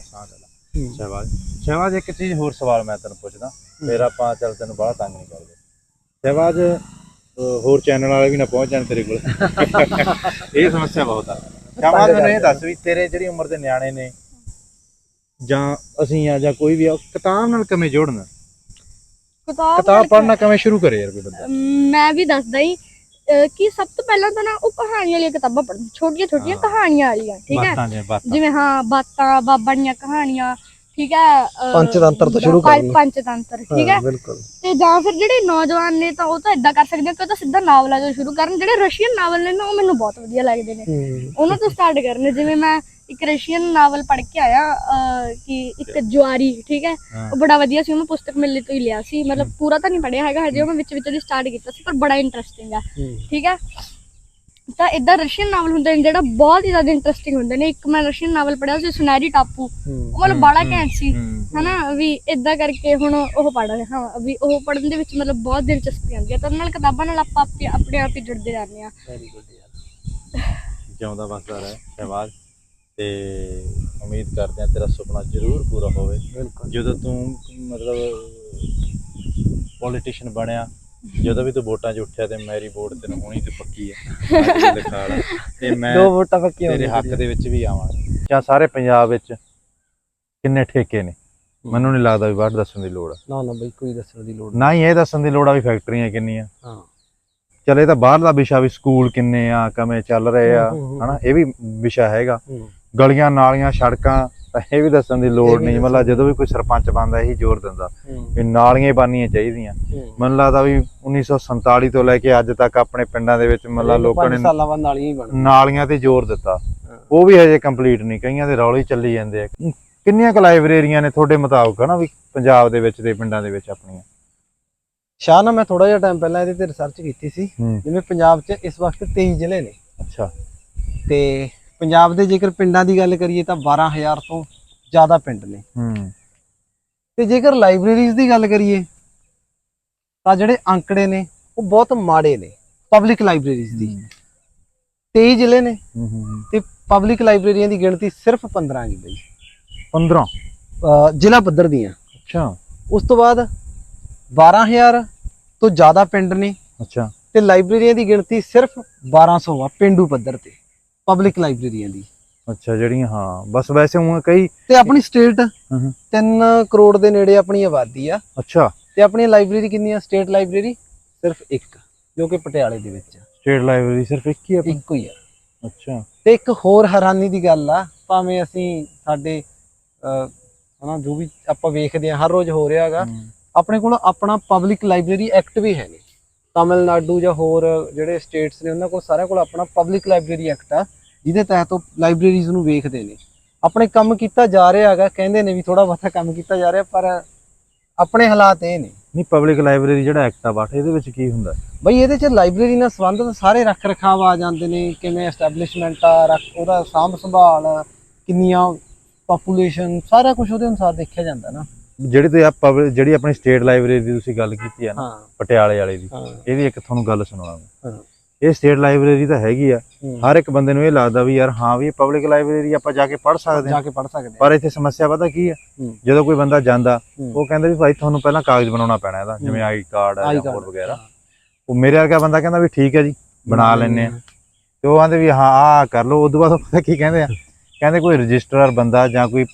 ਸ਼ਹਿਬਾਜ਼। ਸ਼ਹਿਬਾਜ਼ ਇੱਕ ਚੀਜ਼ ਹੋਰ ਸਵਾਲ ਮੈਂ ਤੈਨੂੰ ਪੁੱਛਦਾ ਫਿਰ ਆਪਾਂ ਚੱਲ ਤੈਨੂੰ ਬੜਾ ਤੰਗ ਨਹੀਂ ਕਰਦੇ। ਸ਼ਹਿਬਾਜ਼ ਅਹ ਹੋਰ ਚੈਨਲ ਵਾਲੇ ਵੀ ਨਾ ਪਹੁੰਚ ਜਾਣ ਤੇਰੇ ਕੋਲ। ਇਹ ਸਮੱਸਿਆ ਬਹੁਤ ਆ। ਸ਼ਹਿਬਾਜ਼ ਮੈਨੂੰ ਇਹ ਦੱਸ ਵੀ ਤੇਰੇ ਜਿਹੜੀ ਉਮਰ ਦੇ ਨਿਆਣੇ ਨੇ ਜਾਂ ਅਸੀਂ ਆ ਜਾਂ ਕੋਈ ਵੀ ਆ ਉਹ ਕਿਤਾਬ ਨਾਲ ਕਿਵੇਂ ਜੋੜਨ? ਕਿਤਾਬ ਕਿਤਾਬ ਪੜ੍ਹਨਾ ਕਿਵੇਂ ਸ਼ੁਰੂ ਕਰੇ ਯਾਰ ਕੋਈ ਬੰਦਾ? ਮੈਂ ਵੀ ਦੱਸਦਾ ਹੀ ਕਿ ਸਭ ਤੋਂ ਪਹਿਲਾਂ ਤਾਂ ਨਾ ਉਹ ਕਹਾਣੀਆਂ ਵਾਲੀਆਂ ਕਿਤਾਬਾਂ ਪੜ੍ਹਨ ਛੋਟੀਆਂ ਛੋਟੀਆਂ ਕਹਾਣੀਆਂ ਵਾਲੀਆਂ ਠੀਕ ਹੈ? ਬਾਤਾਂ ਜੇ ਬਾਤਾਂ। ਜਿਵੇਂ ਹਾਂ ਬਾਤਾਂ ਬਾਬਾ ਦੀਆਂ ਕਹਾਣੀਆਂ ਠੀਕ ਹੈ? ਅਹ, ਪੰਚਤੰਤਰ ਤੋਂ ਸ਼ੁਰੂ ਪੰਜ- ਕਰਨੀ। ਪੰਚਤੰਤਰ ਠੀਕ ਹੈ ਬਿਲਕੁਲ। ਤੇ ਜਾਂ ਫਿਰ ਜਿਹੜੇ ਨੌਜਵਾਨ ਨੇ ਤਾਂ ਉਹ ਤਾਂ ਇਦਾਂ ਕਰ ਸਕਦੇ ਆ ਕਿ ਉਹ ਤਾਂ ਸਿੱਧਾ ਨਾਵਲਾਂ ਤੋਂ ਸ਼ੁਰੂ ਕਰਨ ਜਿਹੜੇ ਰਸ਼ੀਅਨ ਨਾਵਲ ਨੇ ਨਾ ਉਹ ਮੈਨੂੰ ਬਹੁਤ ਵਧੀਆ ਲੱਗਦੇ ਨੇ। ਉਹਨਾਂ ਤੋਂ ਸਟਾਰਟ ਕਰਨੇ ਜਿਵੇਂ ਮੈਂ ਇੱਕ ਰਸ਼ੀਅਨ ਨਾਵਲ ਪੜ੍ਹ ਕੇ ਆਇਆ ਅਹ, ਕਿ ਇੱਕ ਜੁਆਰੀ ਠੀਕ ਹੈ? ਹਾਂ। ਉਹ ਬੜਾ ਵਧੀਆ ਸੀ ਉਹ ਮੈਂ ਪੁਸਤਕ ਮੇਲੇ ਤੋਂ ਹੀ ਲਿਆ ਸੀ। ਮਤਲਬ ਪੂਰਾ ਤਾਂ ਨਹੀਂ ਪੜ੍ਹਿਆ ਹੈਗਾ ਹਜੇ ਉਹ ਮੈਂ ਵਿੱਚ ਵਿੱਚ ਦੀ ਸਟਾਰਟ ਕੀਤਾ ਸੀ ਪਰ ਬੜਾ ਇੰਟਰਸਟਿੰਗ ਆ ਠੀਕ ਹੈ? ਤਾਂ ਇਦਾਂ ਰਸ਼ੀਅਨ ਨਾਵਲ ਹੁੰਦੇ ਨੇ ਜਿਹੜਾ ਬਹੁਤ ਹੀ ਜ਼ਿਆਦਾ ਇੰਟਰਸਟਿੰਗ ਹੁੰਦੇ ਨੇ। ਇੱਕ ਮੈਂ ਰਸ਼ੀਅਨ ਨਾਵਲ ਪੜ੍ਹਿਆ ਸੀ ਸੁਨਹਿਰੀ ਟਾਪੂ। ਉਹ ਮਤਲਬ ਬੜਾ ਘੈਂਟ ਸੀ ਹਨਾ? ਵੀ ਇਦਾਂ ਕਰਕੇ ਹੁਣ ਉਹ ਪੜ੍ਹ ਰਿਹਾ ਹਾਂ ਵੀ ਉਹ ਪੜ੍ਹਨ ਦੇ ਵਿੱਚ ਮਤਲਬ ਬਹੁਤ ਦਿਲਚਸਪੀ ਆਉਂਦੀ ਹੈ। ਤਾਂ ਉਹਨਾਂ ਨਾਲ ਕਿਤਾਬਾਂ ਨਾਲ ਆਪਾਂ ਆਪੇ- ਆਪਣੇ ਆਪ ਹੀ ਜੁੜਦੇ ਜਾਂਦੇ ਆ ਵੈਰੀ ਗੁੱਡ ਯਾਰ। ਜਿਉਂਦਾ ਵਸਦਾ ਰਹੇ ਸ਼ਹਿਬਾਜ਼। ਤੇ ਉਮੀਦ ਕਰਦੇ ਆ ਤੇਰਾ ਸੁਪਨਾ ਜ਼ਰੂਰ ਪੂਰਾ ਹੋਵੇ। ਬਿਲਕੁਲ। ਜਦੋਂ ਤੂੰ ਮਤਲਬ ਪੋਲੀਟੀਸ਼ੀਅਨ ਬਣਿਆ ਜਦੋਂ ਵੀ ਤੂੰ ਵੋਟਾਂ 'ਚ ਉੱਠਿਆ ਤੇ ਮੇਰੀ ਵੋਟ ਤੈਨੂੰ ਹੋਣੀ ਤੇ ਪੱਕੀ ਹੈ ਤੂੰ ਦਿਖਾ ਲੈ। ਤੇ ਮੈਂ ਦੋ ਵੋਟਾਂ ਪੱਕੀਆਂ ਤੇਰੇ ਹੱਕ ਦੇ ਵਿੱਚ ਵੀ ਆਵਾਂਗਾ ਜਾਂ ਸਾਰੇ ਪੰਜਾਬ ਵਿੱਚ ਕਿੰਨੇ ਠੇਕੇ ਨੇ? ਮੈਨੂੰ ਨਹੀਂ ਲੱਗਦਾ ਵੀ ਬਾਹਰ ਦੱਸਣ ਦੀ ਲੋੜ ਆ। ਨਾ ਨਾ ਬਈ ਕੋਈ ਦੱਸਣ ਦੀ ਲੋੜ ਨਾ। ਹੀ ਇਹ ਦੱਸਣ ਦੀ ਲੋੜ ਆ ਵੀ ਫੈਕਟਰੀਆਂ ਕਿੰਨੀਆਂ। ਹਾਂ। ਚਲੇ ਤਾਂ ਬਾਹਰਲਾ ਵਿਸ਼ਾ ਵੀ ਸਕੂਲ ਕਿੰਨੇ ਆ ਕਿਵੇਂ ਚੱਲ ਰਹੇ ਆ। ਹਨਾ? ਇਹ ਵੀ ਵਿਸ਼ਾ ਹੈਗਾ। ਗਲੀਆਂ ਨਾਲੀਆਂ ਸੜਕਾਂ ਤਾਂ ਇਹ ਵੀ ਦੱਸਣ ਦੀ ਲੋੜ ਨਹੀਂ। ਮਤਲਬ ਜਦੋਂ ਵੀ ਕੋਈ ਸਰਪੰਚ ਬਣਦਾ ਇਹੀ ਜ਼ੋਰ ਦਿੰਦਾ ਵੀ ਨਾਲੀਆਂ ਹੀ ਬਣਨੀਆਂ ਚਾਹੀਦੀਆਂ। ਮੈਨੂੰ ਲੱਗਦਾ ਵੀ 1947 ਤੋਂ ਲੈ ਕੇ ਅੱਜ ਤੱਕ ਆਪਣੇ ਪਿੰਡਾਂ ਦੇ ਵਿੱਚ ਮਤਲਬ ਲੋਕਾਂ ਨੇ ਸਾਲਾਂ ਬਾਅਦ ਨਾਲੀਆਂ ਹੀ ਬਣ ਨਾਲੀਆਂ ਤੇ ਜ਼ੋਰ ਦਿੱਤਾ। ਉਹ ਵੀ ਹਜੇ ਕੰਪਲੀਟ ਨਹੀਂ। ਕਈਆਂ ਦੇ ਰੌਲੇ ਚੱਲੀ ਜਾਂਦੇ ਆ। ਕਿੰਨੀਆਂ ਕੁ ਲਾਇਬ੍ਰੇਰੀਆਂ ਨੇ ਤੁਹਾਡੇ ਮੁਤਾਬਕ ਹਨਾ ਵੀ ਪੰਜਾਬ ਦੇ ਵਿੱਚ ਤੇ ਪਿੰਡਾਂ ਦੇ ਵਿੱਚ ਆਪਣੀਆਂ? ਸ਼ਾਹ ਨਾ ਮੈਂ ਥੋੜਾ ਜਿਹਾ ਟਾਈਮ ਪਹਿਲਾਂ ਇਹਦੇ ਤੇ ਰਿਸਰਚ ਕੀਤੀ ਸੀ। ਜਿਵੇਂ ਪੰਜਾਬ 'ਚ ਇਸ ਵਕਤ 23 ਜ਼ਿਲ੍ਹੇ ਨੇ। ਅੱਛਾ। ਤੇ ਪੰਜਾਬ ਦੇ ਜੇਕਰ ਪਿੰਡਾਂ ਦੀ ਗੱਲ ਕਰੀਏ ਤਾਂ 12000 ਤੋਂ ਜ਼ਿਆਦਾ ਪਿੰਡ ਨੇ। ਹੂੰ। ਤੇ ਜੇਕਰ ਲਾਇਬ੍ਰੇਰੀਜ਼ ਦੀ ਗੱਲ ਕਰੀਏ ਤਾਂ ਜਿਹੜੇ ਅੰਕੜੇ ਨੇ ਉਹ ਬਹੁਤ ਮਾੜੇ ਨੇ ਪਬਲਿਕ ਲਾਇਬ੍ਰੇਰੀਜ਼ ਦੀ। 23 ਜ਼ਿਲ੍ਹੇ ਨੇ ਤੇ ਪਬਲਿਕ ਲਾਇਬ੍ਰੇਰੀਆਂ ਦੀ ਗਿਣਤੀ ਸਿਰਫ 15 ਹੈਗੀ ਬਈ 15 ਅਹ ਜ਼ਿਲ੍ਹਾ ਪੱਧਰ ਦੀਆਂ। ਅੱਛਾ। ਉਸ ਤੋਂ ਬਾਅਦ 12000 ਤੋਂ ਜ਼ਿਆਦਾ ਪਿੰਡ ਨੇ ਅੱਛਾ। ਤੇ ਲਾਇਬ੍ਰੇਰੀਆਂ ਦੀ ਗਿਣਤੀ ਸਿਰਫ 1200 ਆ ਪਿੰਡੂ ਪੱਧਰ ਤੇ। ਪਬਲਿਕ ਲਾਇਬ੍ਰੇਰੀਆਂ ਦੀ। ਅੱਛਾ ਜਿਹੜੀਆਂ ਹਾਂ ਬਸ ਵੈਸੇ ਉਹ ਕਈ ਤੇ ਆਪਣੀ ਸਟੇਟ ਹੂੰ, ਹੂੰ। 3 ਕਰੋੜ ਦੇ ਨੇੜੇ ਆਪਣੀ ਆਬਾਦੀ ਆ। ਅੱਛਾ। ਤੇ ਆਪਣੀ ਲਾਇਬ੍ਰੇਰੀ ਕਿੰਨੀ ਆ? ਸਟੇਟ ਲਾਇਬ੍ਰੇਰੀ ਸਿਰਫ ਇੱਕ ਜੋ ਕਿ ਪਟਿਆਲੇ ਦੇ ਵਿੱਚ ਆ। ਸਟੇਟ ਲਾਇਬ੍ਰੇਰੀ ਸਿਰਫ ਇੱਕ ਹੀ ਆ ਆਪਣੀ? ਇੱਕੋ ਹੀ ਆ। ਅੱਛਾ। ਤੇ ਇੱਕ ਹੋਰ ਹੈਰਾਨੀ ਦੀ ਗੱਲ ਆ ਭਾਵੇਂ ਅਸੀਂ ਸਾਡੇ ਹਨਾ ਜੋ ਵੀ ਆਪਾਂ ਵੇਖਦੇ ਆ ਹਰ ਰੋਜ਼ ਹੋ ਰਿਹਾ ਹੈਗਾ ਆਪਣੇ ਕੋਲ ਆਪਣਾ ਪਬਲਿਕ ਲਾਇਬ੍ਰੇਰੀ ਐਕਟ ਵੀ ਹੈ ਨਹੀਂ। ਤਾਮਿਲਨਾਡੂ ਜਾਂ ਹੋਰ ਜਿਹੜੇ ਸਟੇਟਸ ਨੇ ਉਹਨਾਂ ਕੋਲ ਸਾਰਿਆਂ ਕੋਲ ਆਪਣਾ ਪਬਲਿਕ ਲਾਇਬ੍ਰੇਰੀ ਐਕਟ ਆ। ਜਿਹਦੇ ਤਹਿਤ ਉਹ ਲਾਇਬ੍ਰੇਰੀਜ਼ ਨੂੰ ਵੇਖਦੇ ਨੇ। ਆਪਣੇ ਕੰਮ ਕੀਤਾ ਜਾ ਰਿਹਾ ਹੈਗਾ ਕਹਿੰਦੇ ਨੇ ਵੀ ਥੋੜਾ ਬਹੁਤਾ ਕੰਮ ਕੀਤਾ ਜਾ ਰਿਹਾ ਪਰ ਆਪਣੇ ਹਾਲਾਤ ਇਹ ਨੇ। ਨਹੀਂ ਪਬਲਿਕ ਲਾਇਬ੍ਰੇਰੀ ਜਿਹੜਾ ਐਕਟ ਆ ਬਾਟ ਇਹਦੇ ਵਿੱਚ ਕੀ ਹੁੰਦਾ? ਬਈ ਇਹਦੇ ਚ ਲਾਇਬ੍ਰੇਰੀ ਨਾਲ ਸੰਬੰਧਿਤ ਸਾਰੇ ਰੱਖ ਰਖਾਵ ਆ ਜਾਂਦੇ ਨੇ ਕਿਵੇਂ ਐਸਟੈਬਲਿਸ਼ਮੈਂਟ ਆ ਰੱਖ- ਉਹਦਾ ਸਾਂਭ ਸੰਭਾਲ ਕਿੰਨੀਆਂ ਪੋਪੂਲੇਸ਼ਨ ਸਾਰਾ ਕੁਝ ਉਹਦੇ ਅਨੁਸਾਰ ਦੇਖਿਆ ਜਾਂਦਾ ਨਾ। ਜਿਹੜੀ ਤੇ ਆ ਜਿਹੜੀ ਆਪਣੀ ਸਟੇਟ ਲਾਇਬ੍ਰੇਰੀ ਦੀ ਤੁਸੀਂ ਗੱਲ ਕੀਤੀ ਆ ਨਾ ਪਟਿਆਲੇ ਵਾਲੇ ਦੀ ਇਹਦੀ ਇੱਕ ਤੁਹਾਨੂੰ ਗੱਲ ਹਾਂ। ਇਹ ਸਟੇਟ ਲਾਇਬ੍ਰੇਰੀ ਤਾਂ ਹੈਗੀ ਆ। ਹਰ ਇੱਕ ਬੰਦੇ ਨੂੰ ਇਹ ਲੱਗਦਾ ਵੀ ਯਾਰ ਹਾਂ ਵੀ ਪਬਲਿਕ ਲਾਇਬ੍ਰੇਰੀ ਆਪਾਂ ਜਾ ਕੇ ਪੜ੍ਹ ਸਕਦੇ ਜਾ ਹਾਂ। ਕੇ ਪੜ ਸਕਦੇ ਆ ਪਰ ਇੱਥੇ ਸਮੱਸਿਆ ਪਤਾ ਕੀ ਆ? ਹੂੰ। ਜਦੋਂ ਕੋਈ ਬੰਦਾ ਜਾਂਦਾ ਹੂੰ। ਉਹ ਕਹਿੰਦਾ ਵੀ ਭਾਈ ਤੁਹਾਨੂੰ ਪਹਿਲਾਂ ਕਾਗਜ਼ ਬਣਾਉਣਾ ਪੈਣਾ ਇਹਦਾ ਜਿਵੇਂ ਆਈ ਕਾਰਡ ਆਈ ਜਾਂ ਹੋਰ ਵਗੈਰਾ। ਉਹ ਮੇਰੇ ਵਰਗਾ ਬੰਦਾ ਕਹਿੰਦਾ ਵੀ ਠੀਕ ਹੈ ਜੀ ਬਣਾ ਲੈਣੇ ਆ। ਤੇ ਉਹ ਆਂਦੇ ਵੀ ਹਾਂ ਆ ਕਰ ਲਓ। ਉਦੋਂ ਬਾਅਦ ਉਹ ਪਤਾ ਕੀ ਕਹਿੰਦੇ ਆ? ਕਹਿੰਦੇ ਕੋਈ ਰਜਿਸਟਰਾਰ ਬੰਦਾ ਜਾਂ ਕੋਈ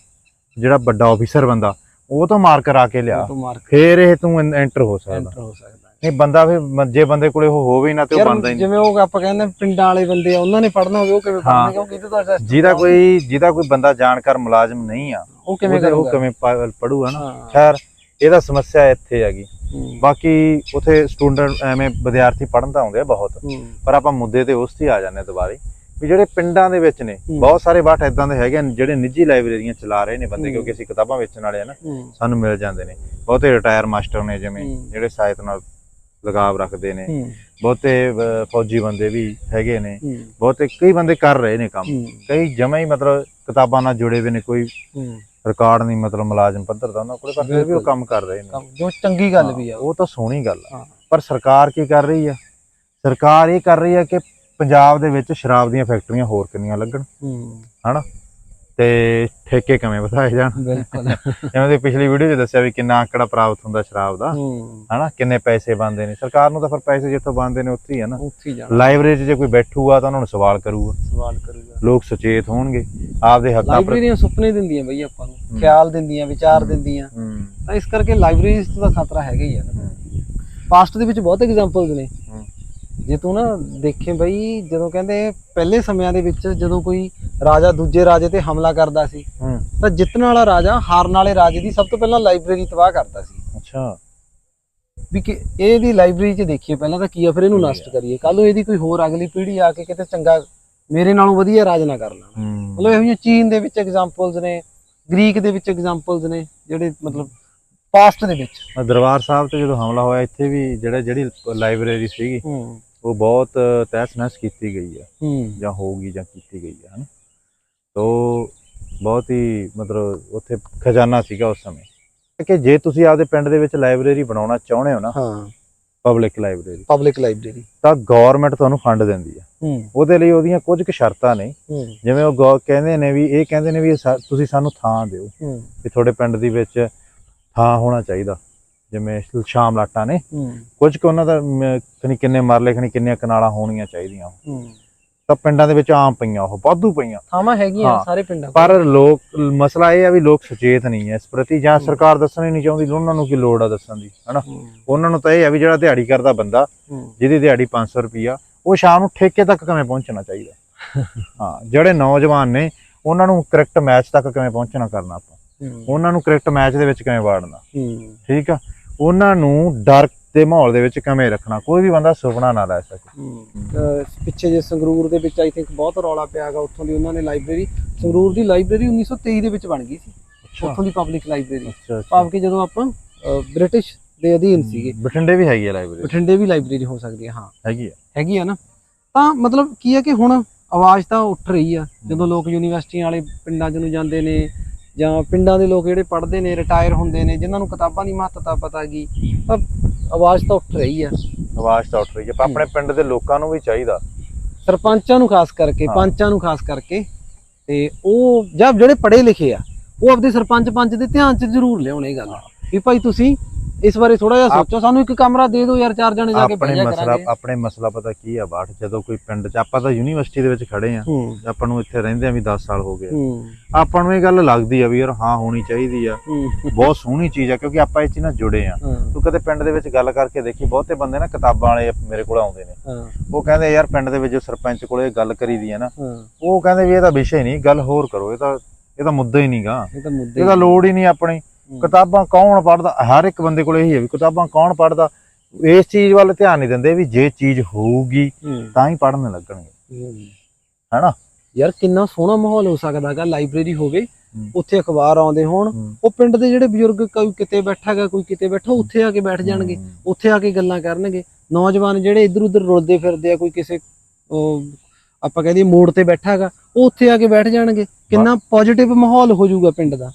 ਜਿਹੜਾ ਵੱਡਾ ਆਫੀਸਰ ਬੰਦਾ ਉਹ ਤੋਂ ਮਾਰ ਕਰਾ ਕੇ ਲਿਆ। ਉਹ ਤੋਂ ਮਾਰਕ ਫੇਰ ਇਹ ਤੂੰ ਐਂਟਰ ਹੋ ਸਕਦਾ। ਐਂਟਰ ਹੋ ਸਕਦਾ। ਨਹੀਂ ਬੰਦਾ ਫਿਰ ਮ- ਜੇ ਬੰਦੇ ਕੋਲੇ ਉਹ ਹੋਵੇ ਨਾ ਤੇ ਉਹ ਯਾਰ ਬਣਦਾ ਹੀ ਨਹੀਂ ਜਿਵੇਂ ਉਹ ਆਪਾਂ ਕਹਿੰਦੇ ਆ, ਪਿੰਡਾਂ ਵਾਲੇ ਬੰਦੇ ਆ ਉਹਨਾਂ ਨੇ ਪੜਨਾ ਹੋਵੇ ਉਹ ਕਿਵੇਂ ਹਾਂ। ਪੜਨਗੇ ਉਹ ਕਿਤੇ ਤਾਂ ਜਿਹਦਾ ਕੋਈ ਜਿਹਦਾ ਕੋਈ ਬੰਦਾ ਜਾਣਕਾਰ ਮੁਲਾਜ਼ਮ ਨਹੀਂ ਆ ਉਹ ਕਿਵੇਂ ਉਹਦੇ- ਉਹ ਕਰੂਗਾ ਕਿਵੇਂ ਪੜੂਗਾ ਨਾ ਹਾਂ ਖੈਰ ਇਹਦਾ ਸਮੱਸਿਆ ਇੱਥੇ ਹੈਗੀ ਹੂੰ। ਬਾਕੀ ਉਥੇ ਸਟੂਡੈਂਟ ਐਵੇਂ ਵਿਦਿਆਰਥੀ ਪੜਨ ਤਾਂ ਆਉਂਦੇ ਆ ਬਹੁਤ ਹੂੰ। ਪਰ ਆਪਾਂ ਮੁੱਦੇ ਤੇ ਉਸ ਤੇ ਹੀ ਆ ਜਾਂਦੇ ਹਾਂ ਦੁਬਾਰੇ ਵੀ ਜਿਹੜੇ ਪਿੰਡਾਂ ਦੇ ਵਿੱਚ ਨੇ ਹੂੰ। ਬਹੁਤ ਸਾਰੇ ਬਾਟ ਇਦਾਂ ਦੇ ਹੈਗੇ ਜਿਹੜੇ ਨਿੱਜੀ ਲਾਇਬ੍ਰੇਰੀਆਂ ਚਲਾ ਰਹੇ ਨੇ ਬੰਦੇ ਹੂੰ। ਕਿਉਂਕਿ ਅਸੀਂ ਕਿਤਾਬਾਂ ਵੇਚਣ ਵਾਲੇ ਆ ਨਾ ਹੂੰ। ਸਾਨੂੰ ਮਿਲ ਜਾਂਦੇ ਨੇ ਬਹੁਤੇ ਰਿਟਾਇਰ ਮਾਸਟਰ ਨੇ ਜਿਵੇਂ ਹੂੰ। ਜਿਹੜੇ ਸਾਹਿਤ ਨਾਲ ਲਗਾਵ ਰੱਖਦੇ ਨੇ। ਬਹੁਤੇ ਫੌਜੀ ਬੰਦੇ ਵੀ ਹੈਗੇ ਨੇ। ਬਹੁਤੇ ਕਈ ਬੰਦੇ ਕਰ ਰਹੇ ਨੇ ਕੰਮ। ਕਈ ਜਮਾ ਹੀ ਮਤਲਬ ਕਿਤਾਬਾਂ ਨਾਲ ਜੁੜੇ ਹੋਏ ਨੇ ਕੋਈ। ਰਿਕਾਰਡ ਨਹੀਂ ਮਤਲਬ ਮੁਲਾਜ਼ਮ ਪੱਧਰ ਦਾ ਉਹਨਾਂ ਕੋਲੇ ਪਰ ਫਿਰ ਵੀ ਉਹ। ਕੰਮ ਕਰ ਰਹੇ ਨੇ ਜੋ ਚੰਗੀ ਗੱਲ ਵੀ ਆ ਉਹ ਤਾਂ ਸੋਹਣੀ ਗੱਲ ਆ। ਪਰ ਸਰਕਾਰ ਕੀ ਕਰ ਰਹੀ ਆ ਸਰਕਾਰ ਇਹ ਕਰ ਰਹੀ ਆ ਕਿ ਪੰਜਾਬ ਦੇ ਵਿੱਚ ਸ਼ਰਾਬ ਦੀਆਂ ਫੈਕਟਰੀਆਂ ਹੋਰ ਕਿੰਨੀਆਂ ਲੱਗਣ ਹਨਾ ਤੇ ਠੇਕੇ ਕਿਵੇਂ ਵਧਾਏ ਜਾਣ? ਬਿਲਕੁਲ। ਜਿਵੇਂ ਦੀ ਪਿਛਲੀ ਵੀਡੀਓ 'ਚ ਦੱਸਿਆ ਵੀ ਕਿੰਨਾ ਆંકੜਾ ਪ੍ਰਾਪਤ ਹੁੰਦਾ ਸ਼ਰਾਬ ਦਾ। ਹੂੰ। ਹਨਾ? ਕਿੰਨੇ ਪੈਸੇ ਬਣਦੇ ਨੇ। ਸਰਕਾਰ ਨੂੰ ਤਾਂ ਫਿਰ ਪੈਸੇ ਜਿੱਥੋਂ ਬਣਦੇ ਨੇ ਉੱਥੇ ਹੀ ਨਾ। ਉੱਥੇ ਹੀ ਜਾਣਾ। ਲਾਇਬ੍ਰੇਰੀ 'ਚ ਜੇ ਕੋਈ ਬੈਠੂਗਾ ਤਾਂ ਉਹਨਾਂ ਨੂੰ ਸਵਾਲ ਕਰੂਗਾ। ਸਵਾਲ ਕਰੂਗਾ। ਲੋਕ ਸੁਚੇਤ ਹੋਣਗੇ। ਆਪਦੇ ਹੱਕਾਂ ਲਾਇਬ੍ਰੇਰੀਆਂ ਸੁਪਨੇ ਦਿੰਦੀਆਂ ਬਈ ਆਪਾਂ ਨੂੰ। ਹੂੰ। ਖਿਆਲ ਦਿੰਦੀਆਂ ਵਿਚਾਰ ਦਿੰਦੀਆਂ। ਹੂੰ। ਤਾਂ ਇਸ ਕਰਕੇ ਲਾਇਬ੍ਰੇਰੀਜ਼ ਦਾ ਖਤਰਾ ਹੈਗਾ ਹੀ ਆ ਨਾ। ਪਾਸਟ ਦੇ ਵਿੱਚ ਬਹੁਤ ਐਗਜ਼ਾਮਪਲਸ ਨੇ। ਹੂੰ। ਜੇ ਤੂੰ ਨਾ ਦੇਖੇ ਬਈ ਜਦੋਂ ਕਹਿੰਦੇ ਪਹਿਲੇ ਸਮਿਆਂ ਦੇ ਵਿੱਚ ਜਦੋਂ ਕੋਈ ਰਾਜਾ ਦੂਜੇ ਰਾਜੇ ਤੇ ਹਮਲਾ ਕਰਦਾ ਸੀ। ਹੂੰ। ਤਾਂ ਜਿੱਤਣ ਵਾਲਾ ਰਾਜਾ ਹਾਰਨ ਵਾਲੇ ਰਾਜੇ ਦੀ ਸਭ ਤੋਂ ਪਹਿਲਾਂ ਲਾਇਬ੍ਰੇਰੀ ਤਬਾਹ ਕਰਦਾ ਸੀ। ਅੱਛਾ। ਵੀ ਕਿ ਇਹਦੀ ਲਾਇਬ੍ਰੇਰੀ 'ਚ ਦੇਖੀਏ ਪਹਿਲਾਂ ਤਾਂ ਕੀ ਆ ਫਿਰ ਇਹਨੂੰ ਨਸ਼ਟ ਕਰੀਏ। ਕੱਲ ਨੂੰ ਇਹਦੀ ਕੋਈ ਹੋਰ ਅਗਲੀ ਪੀੜ੍ਹੀ ਆ ਕੇ ਕਿਤੇ ਚੰਗਾ ਮੇਰੇ ਨਾਲੋਂ ਵਧੀਆ ਰਾਜ ਨਾ ਕਰ ਲੈਣ ਮਤਲਬ ਇਹੋ ਜਿਹੀਆਂ ਚੀਨ ਦੇ ਵਿੱਚ ਐਗਜ਼ਾਮਪਲਸ ਨੇ ਗ੍ਰੀਕ ਦੇ ਵਿੱਚ ਐਗਜ਼ਾਮਪਲਸ ਨੇ ਜਿਹੜੇ ਮਤਲਬ ਪਾਸਟ ਦੇ ਵਿੱਚ। ਦਰਬਾਰ ਸਾਹਿਬ ਤੇ ਜਦੋਂ ਹਮਲਾ ਹੋਇਆ ਇੱਥੇ ਵੀ ਜਿਹੜਾ ਜਿਹੜੀ ਲਾਇਬ੍ਰੇਰੀ ਸੀਗੀ ਉਹ ਬਹੁਤ ਤਹਿਸ ਨਹਿਸ ਕੀਤੀ ਗਈ ਆ। ਹੂੰ। ਜਾਂ ਹੋਊਗੀ ਜਾਂ ਕੀਤੀ ਗਈ ਆ ਹਨਾ? ਤੋ ਬਹੁਤ ਹੀ ਮਤਲਬ ਉੱਥੇ ਖਜ਼ਾਨਾ ਸੀਗਾ ਉਸ ਸਮੇਂ। ਕਿ ਜੇ ਤੁਸੀਂ ਆਪਦੇ ਪਿੰਡ ਦੇ ਵਿੱਚ ਲਾਇਬ੍ਰੇਰੀ ਬਣਾਉਣਾ ਚਾਹੁੰਦੇ ਹੋ ਨਾ ਹਾਂ। Public library. Public library. ਤਾਂ ਗਵਰਨਮੈਂਟ ਤੁਹਾਨੂੰ ਫੰਡ ਦਿੰਦੀ ਆ। ਉਹਦੇ ਲਈ ਉਹਦੀਆਂ ਕੁਝ ਕੁ ਸ਼ਰਤਾਂ ਨੇ। ਜਿਵੇਂ ਉਹ ਕਹਿੰਦੇ ਨੇ ਵੀ ਇਹ ਕਹਿੰਦੇ ਨੇ ਵੀ ਤੁਸੀਂ ਸਾਨੂੰ ਥਾਂ ਦਿਓ। ਵੀ ਤੁਹਾਡੇ ਪਿੰਡ ਦੇ ਵਿੱਚ ਥਾਂ ਹੋਣਾ ਚਾਹੀਦਾ। ਜਿਵੇਂ ਸ਼ਾਮ ਲਾਟਾਂ ਨੇ। ਕੁਝ ਕੁ ਉਹਨਾਂ ਦਾ ਖਨੀ ਕਿੰਨੇ ਮਰਲੇ ਖਨੀ ਕਿੰਨੀਆਂ ਕਨਾਲਾਂ ਹੋਣੀਆਂ ਚਾਹੀਦੀਆਂ। ਤਾਂ ਪਿੰਡਾਂ ਦੇ ਵਿੱਚ ਆਮ ਪਈਆਂ ਉਹ ਵਾਧੂ ਪਈਆਂ। ਥਾਵਾਂ ਹੈਗੀਆਂ ਹਾਂ। ਸਾਰੇ ਪਿੰਡਾਂ ਕੋਲ। ਪਰ ਲੋਕ ਮਸਲਾ ਇਹ ਆ ਵੀ ਲੋਕ ਸੁਚੇਤ ਨਹੀਂ ਐ। ਇਸ ਪ੍ਰਤੀ ਜਾਂ ਸਰਕਾਰ ਦੱਸਣੀ ਨਹੀਂ ਚਾਹੁੰਦੀ ਉਹਨਾਂ ਨੂੰ ਕੀ ਲੋੜ ਆ ਦੱਸਣ ਦੀ ਹਨਾ? ਹੂੰ। ਉਹਨਾਂ ਨੂੰ ਤਾਂ ਇਹ ਆ ਵੀ ਜਿਹੜਾ ਦਿਹਾੜੀ ਕਰਦਾ ਬੰਦਾ ਹੂੰ। ਜਿਹਦੀ ਦਿਹਾੜੀ 500 ਰੁਪਈਆ ਉਹ ਸ਼ਾਮ ਨੂੰ ਠੇਕੇ ਤੱਕ ਕਿਵੇਂ ਪਹੁੰਚਣਾ ਚਾਹੀਦਾ? [LAUGHS] ਹਾਂ ਜਿਹੜੇ ਨੌਜਵਾਨ ਨੇ ਉਹਨਾਂ ਨੂੰ ਕ੍ਰਿਕਟ ਮੈਚ ਤੱਕ ਕਿਵੇਂ ਪਹੁੰਚਣਾ ਕਰਨਾ ਆਪਾਂ? ਹੂੰ। ਉਹਨਾਂ ਨੂੰ ਕ੍ਰਿਕਟ ਮੈਚ ਦੇ ਵਿੱਚ ਕਿਵੇਂ ਵਾੜਨਾ? ਹੂੰ। ਠੀਕ ਆ? ਉਹਨਾਂ ਨੂੰ ਡਰ ਦੇ ਮਾਹੌਲ ਦੇ ਵਿੱਚ ਕਿਵੇਂ ਰੱਖਣਾ ਕੋਈ ਵੀ ਬੰਦਾ ਸੁਪਨਾ ਨਾ ਲੈ ਸਕੇ। ਹੂੰ। ਅਹ ਪਿੱਛੇ ਜੇ ਸੰਗਰੂਰ ਦੇ ਵਿੱਚ ਆਈ ਥਿੰਕ ਬਹੁਤ ਰੌਲਾ ਪਿਆ ਹੈਗਾ ਉੱਥੋਂ ਦੀ ਉਹਨਾਂ ਨੇ ਲਾਇਬ੍ਰੇਰੀ ਸੰਗਰੂਰ ਦੀ ਲਾਇਬ੍ਰੇਰੀ 1923 ਦੇ ਵਿੱਚ ਬਣ ਗਈ ਸੀ। ਉੱਥੋਂ ਦੀ ਪਬਲਿਕ ਲਾਇਬ੍ਰੇਰੀ ਅੱਛਾ ਭਾਵ ਕਿ ਜਦੋਂ ਆਪਾਂ ਬ੍ਰਿਟਿਸ਼ ਦੇ ਅਧੀਨ ਸੀਗੇ। ਬਠਿੰਡੇ ਵੀ ਹੈਗੀ ਆ ਲਾਇਬ੍ਰੇਰੀ ਬਠਿੰਡੇ ਵੀ ਲਾਇਬ੍ਰੇਰੀ ਹੋ ਸਕਦੀ ਹੈ ਹਾਂ। ਹੈਗੀ ਆ ਹੈਗੀ ਆ ਨਾ। ਤਾਂ ਮਤਲਬ ਕੀ ਹੈ ਕਿ ਹੁਣ ਆਵਾਜ਼ ਤਾਂ ਉੱਠ ਰਹੀ ਆ ਜਦੋਂ ਲੋਕ ਯੂਨੀਵਰਸਿਟੀਆਂ ਵਾਲੇ ਪਿੰਡਾਂ 'ਚ ਨੂੰ ਜਾਂਦੇ ਨੇ ਜਾਂ ਪਿੰਡਾਂ ਦੇ ਲੋਕ ਜਿਹੜੇ ਪੜ੍ਹਦੇ ਨੇ ਰਿਟਾਇਰ ਹੁੰਦੇ ਨੇ ਜਿਨ੍ਹਾਂ ਨੂੰ ਕਿਤਾਬਾਂ ਦੀ ਮਹੱਤਤਾ ਪਤਾ ਗਈ ਤਾਂ ਆਵਾਜ਼ ਤਾਂ ਉੱਠ ਰਹੀ ਆ। ਆਵਾਜ਼ ਤਾਂ ਉੱਠ ਰਹੀ ਹੈ ਪਰ ਆਪਣੇ ਪਿੰਡ ਦੇ ਲੋਕਾਂ ਨੂੰ ਵੀ ਚਾਹੀਦਾ। ਸਰਪੰਚਾਂ ਨੂੰ ਖਾਸ ਕਰਕੇ ਹਾਂ। ਪੰਚਾਂ ਨੂੰ ਖਾਸ ਕਰਕੇ ਤੇ ਉਹ ਜਾਂ ਜਿਹੜੇ ਪੜ੍ਹੇ ਲਿਖੇ ਆ ਉਹ ਆਪਦੇ ਸਰਪੰਚ ਪੰਚ ਦੇ ਧਿਆਨ 'ਚ ਜ਼ਰੂਰ ਲਿਆਉਣ ਇਹ ਗੱਲ। ਵੀ ਭਾਈ ਤੁਸੀਂ ਇਸ ਬਾਰੇ ਥੋੜਾ ਜਿਹਾ ਸੋਚੋ ਸਾਨੂੰ ਇੱਕ ਕਮਰਾ ਦੇ ਦਿਓ ਯਾਰ ਚਾਰ ਜਣੇ ਜਾ ਕੇ ਆਪਣੇ ਬਹਿ ਜਾ ਮਸਲਾ ਕਰਾਂਗੇ। ਆਪਣੇ ਮਸਲਾ ਪਤਾ ਕੀ ਆ ਬਾਟ ਜਦੋਂ ਕੋਈ ਪਿੰਡ 'ਚ ਆਪਾਂ ਤਾਂ ਯੂਨੀਵਰਸਿਟੀ ਦੇ ਵਿੱਚ ਖੜੇ ਆ ਹੂੰ। ਆਪਾਂ ਨੂੰ ਇੱਥੇ ਰਹਿੰਦੇ ਆ ਵੀ 10 ਸਾਲ ਹੋ ਗਏ। ਹੂੰ। ਆਪਾਂ ਨੂੰ ਇਹ ਗੱਲ ਲੱਗਦੀ ਆ ਵੀ ਯਾਰ ਹਾਂ ਹੋਣੀ ਚਾਹੀਦੀ ਆ। ਹੂੰ। ਬਹੁਤ ਸੋਹਣੀ ਚੀਜ਼ ਆ ਕਿਉਂਕਿ ਆਪਾਂ ਇਹ ਚ ਨਾਲ ਜੁੜੇ ਆ। ਹਾਂ। ਤੂੰ ਕਦੇ ਪਿੰਡ ਦੇ ਵਿੱਚ ਗੱਲ ਕਰਕੇ ਦੇਖੀ ਬਹੁਤੇ ਬੰਦੇ ਨਾ ਕਿਤਾਬਾਂ ਵਾਲੇ ਮੇਰੇ ਕੋਲ ਆਉਂਦੇ ਨੇ। ਹਾਂ। ਉਹ ਕਹਿੰਦੇ ਯਾਰ ਪਿੰਡ ਦੇ ਵਿੱਚ ਜੋ ਸਰਪੰਚ ਕੋਲੇ ਗੱਲ ਕਰੀਦੀ ਆ ਨਾ ਹਾਂ। ਉਹ ਕਹਿੰਦੇ ਵੀ ਇਹ ਤਾਂ ਵਿਸ਼ੇ ਨਹੀਂ ਗੱਲ ਹੋਰ ਕਰੋ ਇਹ ਤਾਂ ਇਹ ਤਾਂ ਮੁੱਦਾ ਹੀ ਨਹੀਂਗਾ ਇਹ ਤਾਂ ਮੁੱਦੇ ਇਹਦਾ ਲੋੜ ਹੀ ਨਹੀਂ ਆਪਣੀ। ਕਿਤਾਬਾਂ ਕੌਣ ਪੜਦਾ ਹਰ ਇੱਕ ਬੰਦੇ ਕੋਲ ਇਹੀ ਹੈ ਵੀ ਕਿਤਾਬਾਂ ਕੌਣ ਪੜਦਾ ਇਸ ਚੀਜ਼ ਵੱਲ ਧਿਆਨ ਨਹੀਂ ਦਿੰਦੇ ਵੀ ਜੇ ਚੀਜ਼ ਹੋਊਗੀ ਤਾਂ ਹੀ ਪੜਨ ਲੱਗਣਗੇ। ਹੈਨਾ ਯਾਰ ਕਿੰਨਾ ਸੋਹਣਾ ਮਾਹੌਲ ਹੋ ਸਕਦਾਗਾ ਲਾਇਬ੍ਰੇਰੀ ਹੋਵੇ। ਉੱਥੇ ਅਖਬਾਰ ਆਉਂਦੇ ਹੋਣ। ਉਹ ਪਿੰਡ ਦੇ ਜਿਹੜੇ ਬਜ਼ੁਰਗ ਕੋਈ ਕਿਤੇ ਬੈਠਾਗਾ ਕੋਈ ਕਿਤੇ ਬੈਠਾ ਉੱਥੇ ਆ ਕੇ ਬੈਠ ਜਾਣਗੇ। ਉੱਥੇ ਆ ਕੇ ਗੱਲਾਂ ਕਰਨਗੇ ਨੌਜਵਾਨ ਜਿਹੜੇ ਇੱਧਰ ਉੱਧਰ ਰੁਲਦੇ ਫਿਰਦੇ ਆ ਕੋਈ ਕਿਸੇ ਆਪਾਂ ਕਹਿੰਦੇ ਮੋੜ ਤੇ ਬੈਠਾਗਾ ਉਹ ਉੱਥੇ ਆ ਕੇ ਬੈਠ ਜਾਣਗੇ। ਕਿੰਨਾ ਪੋਜ਼ਿਟਿਵ ਮਾਹੌਲ ਹੋ ਜਾਊਗਾ ਪਿੰਡ ਦਾ।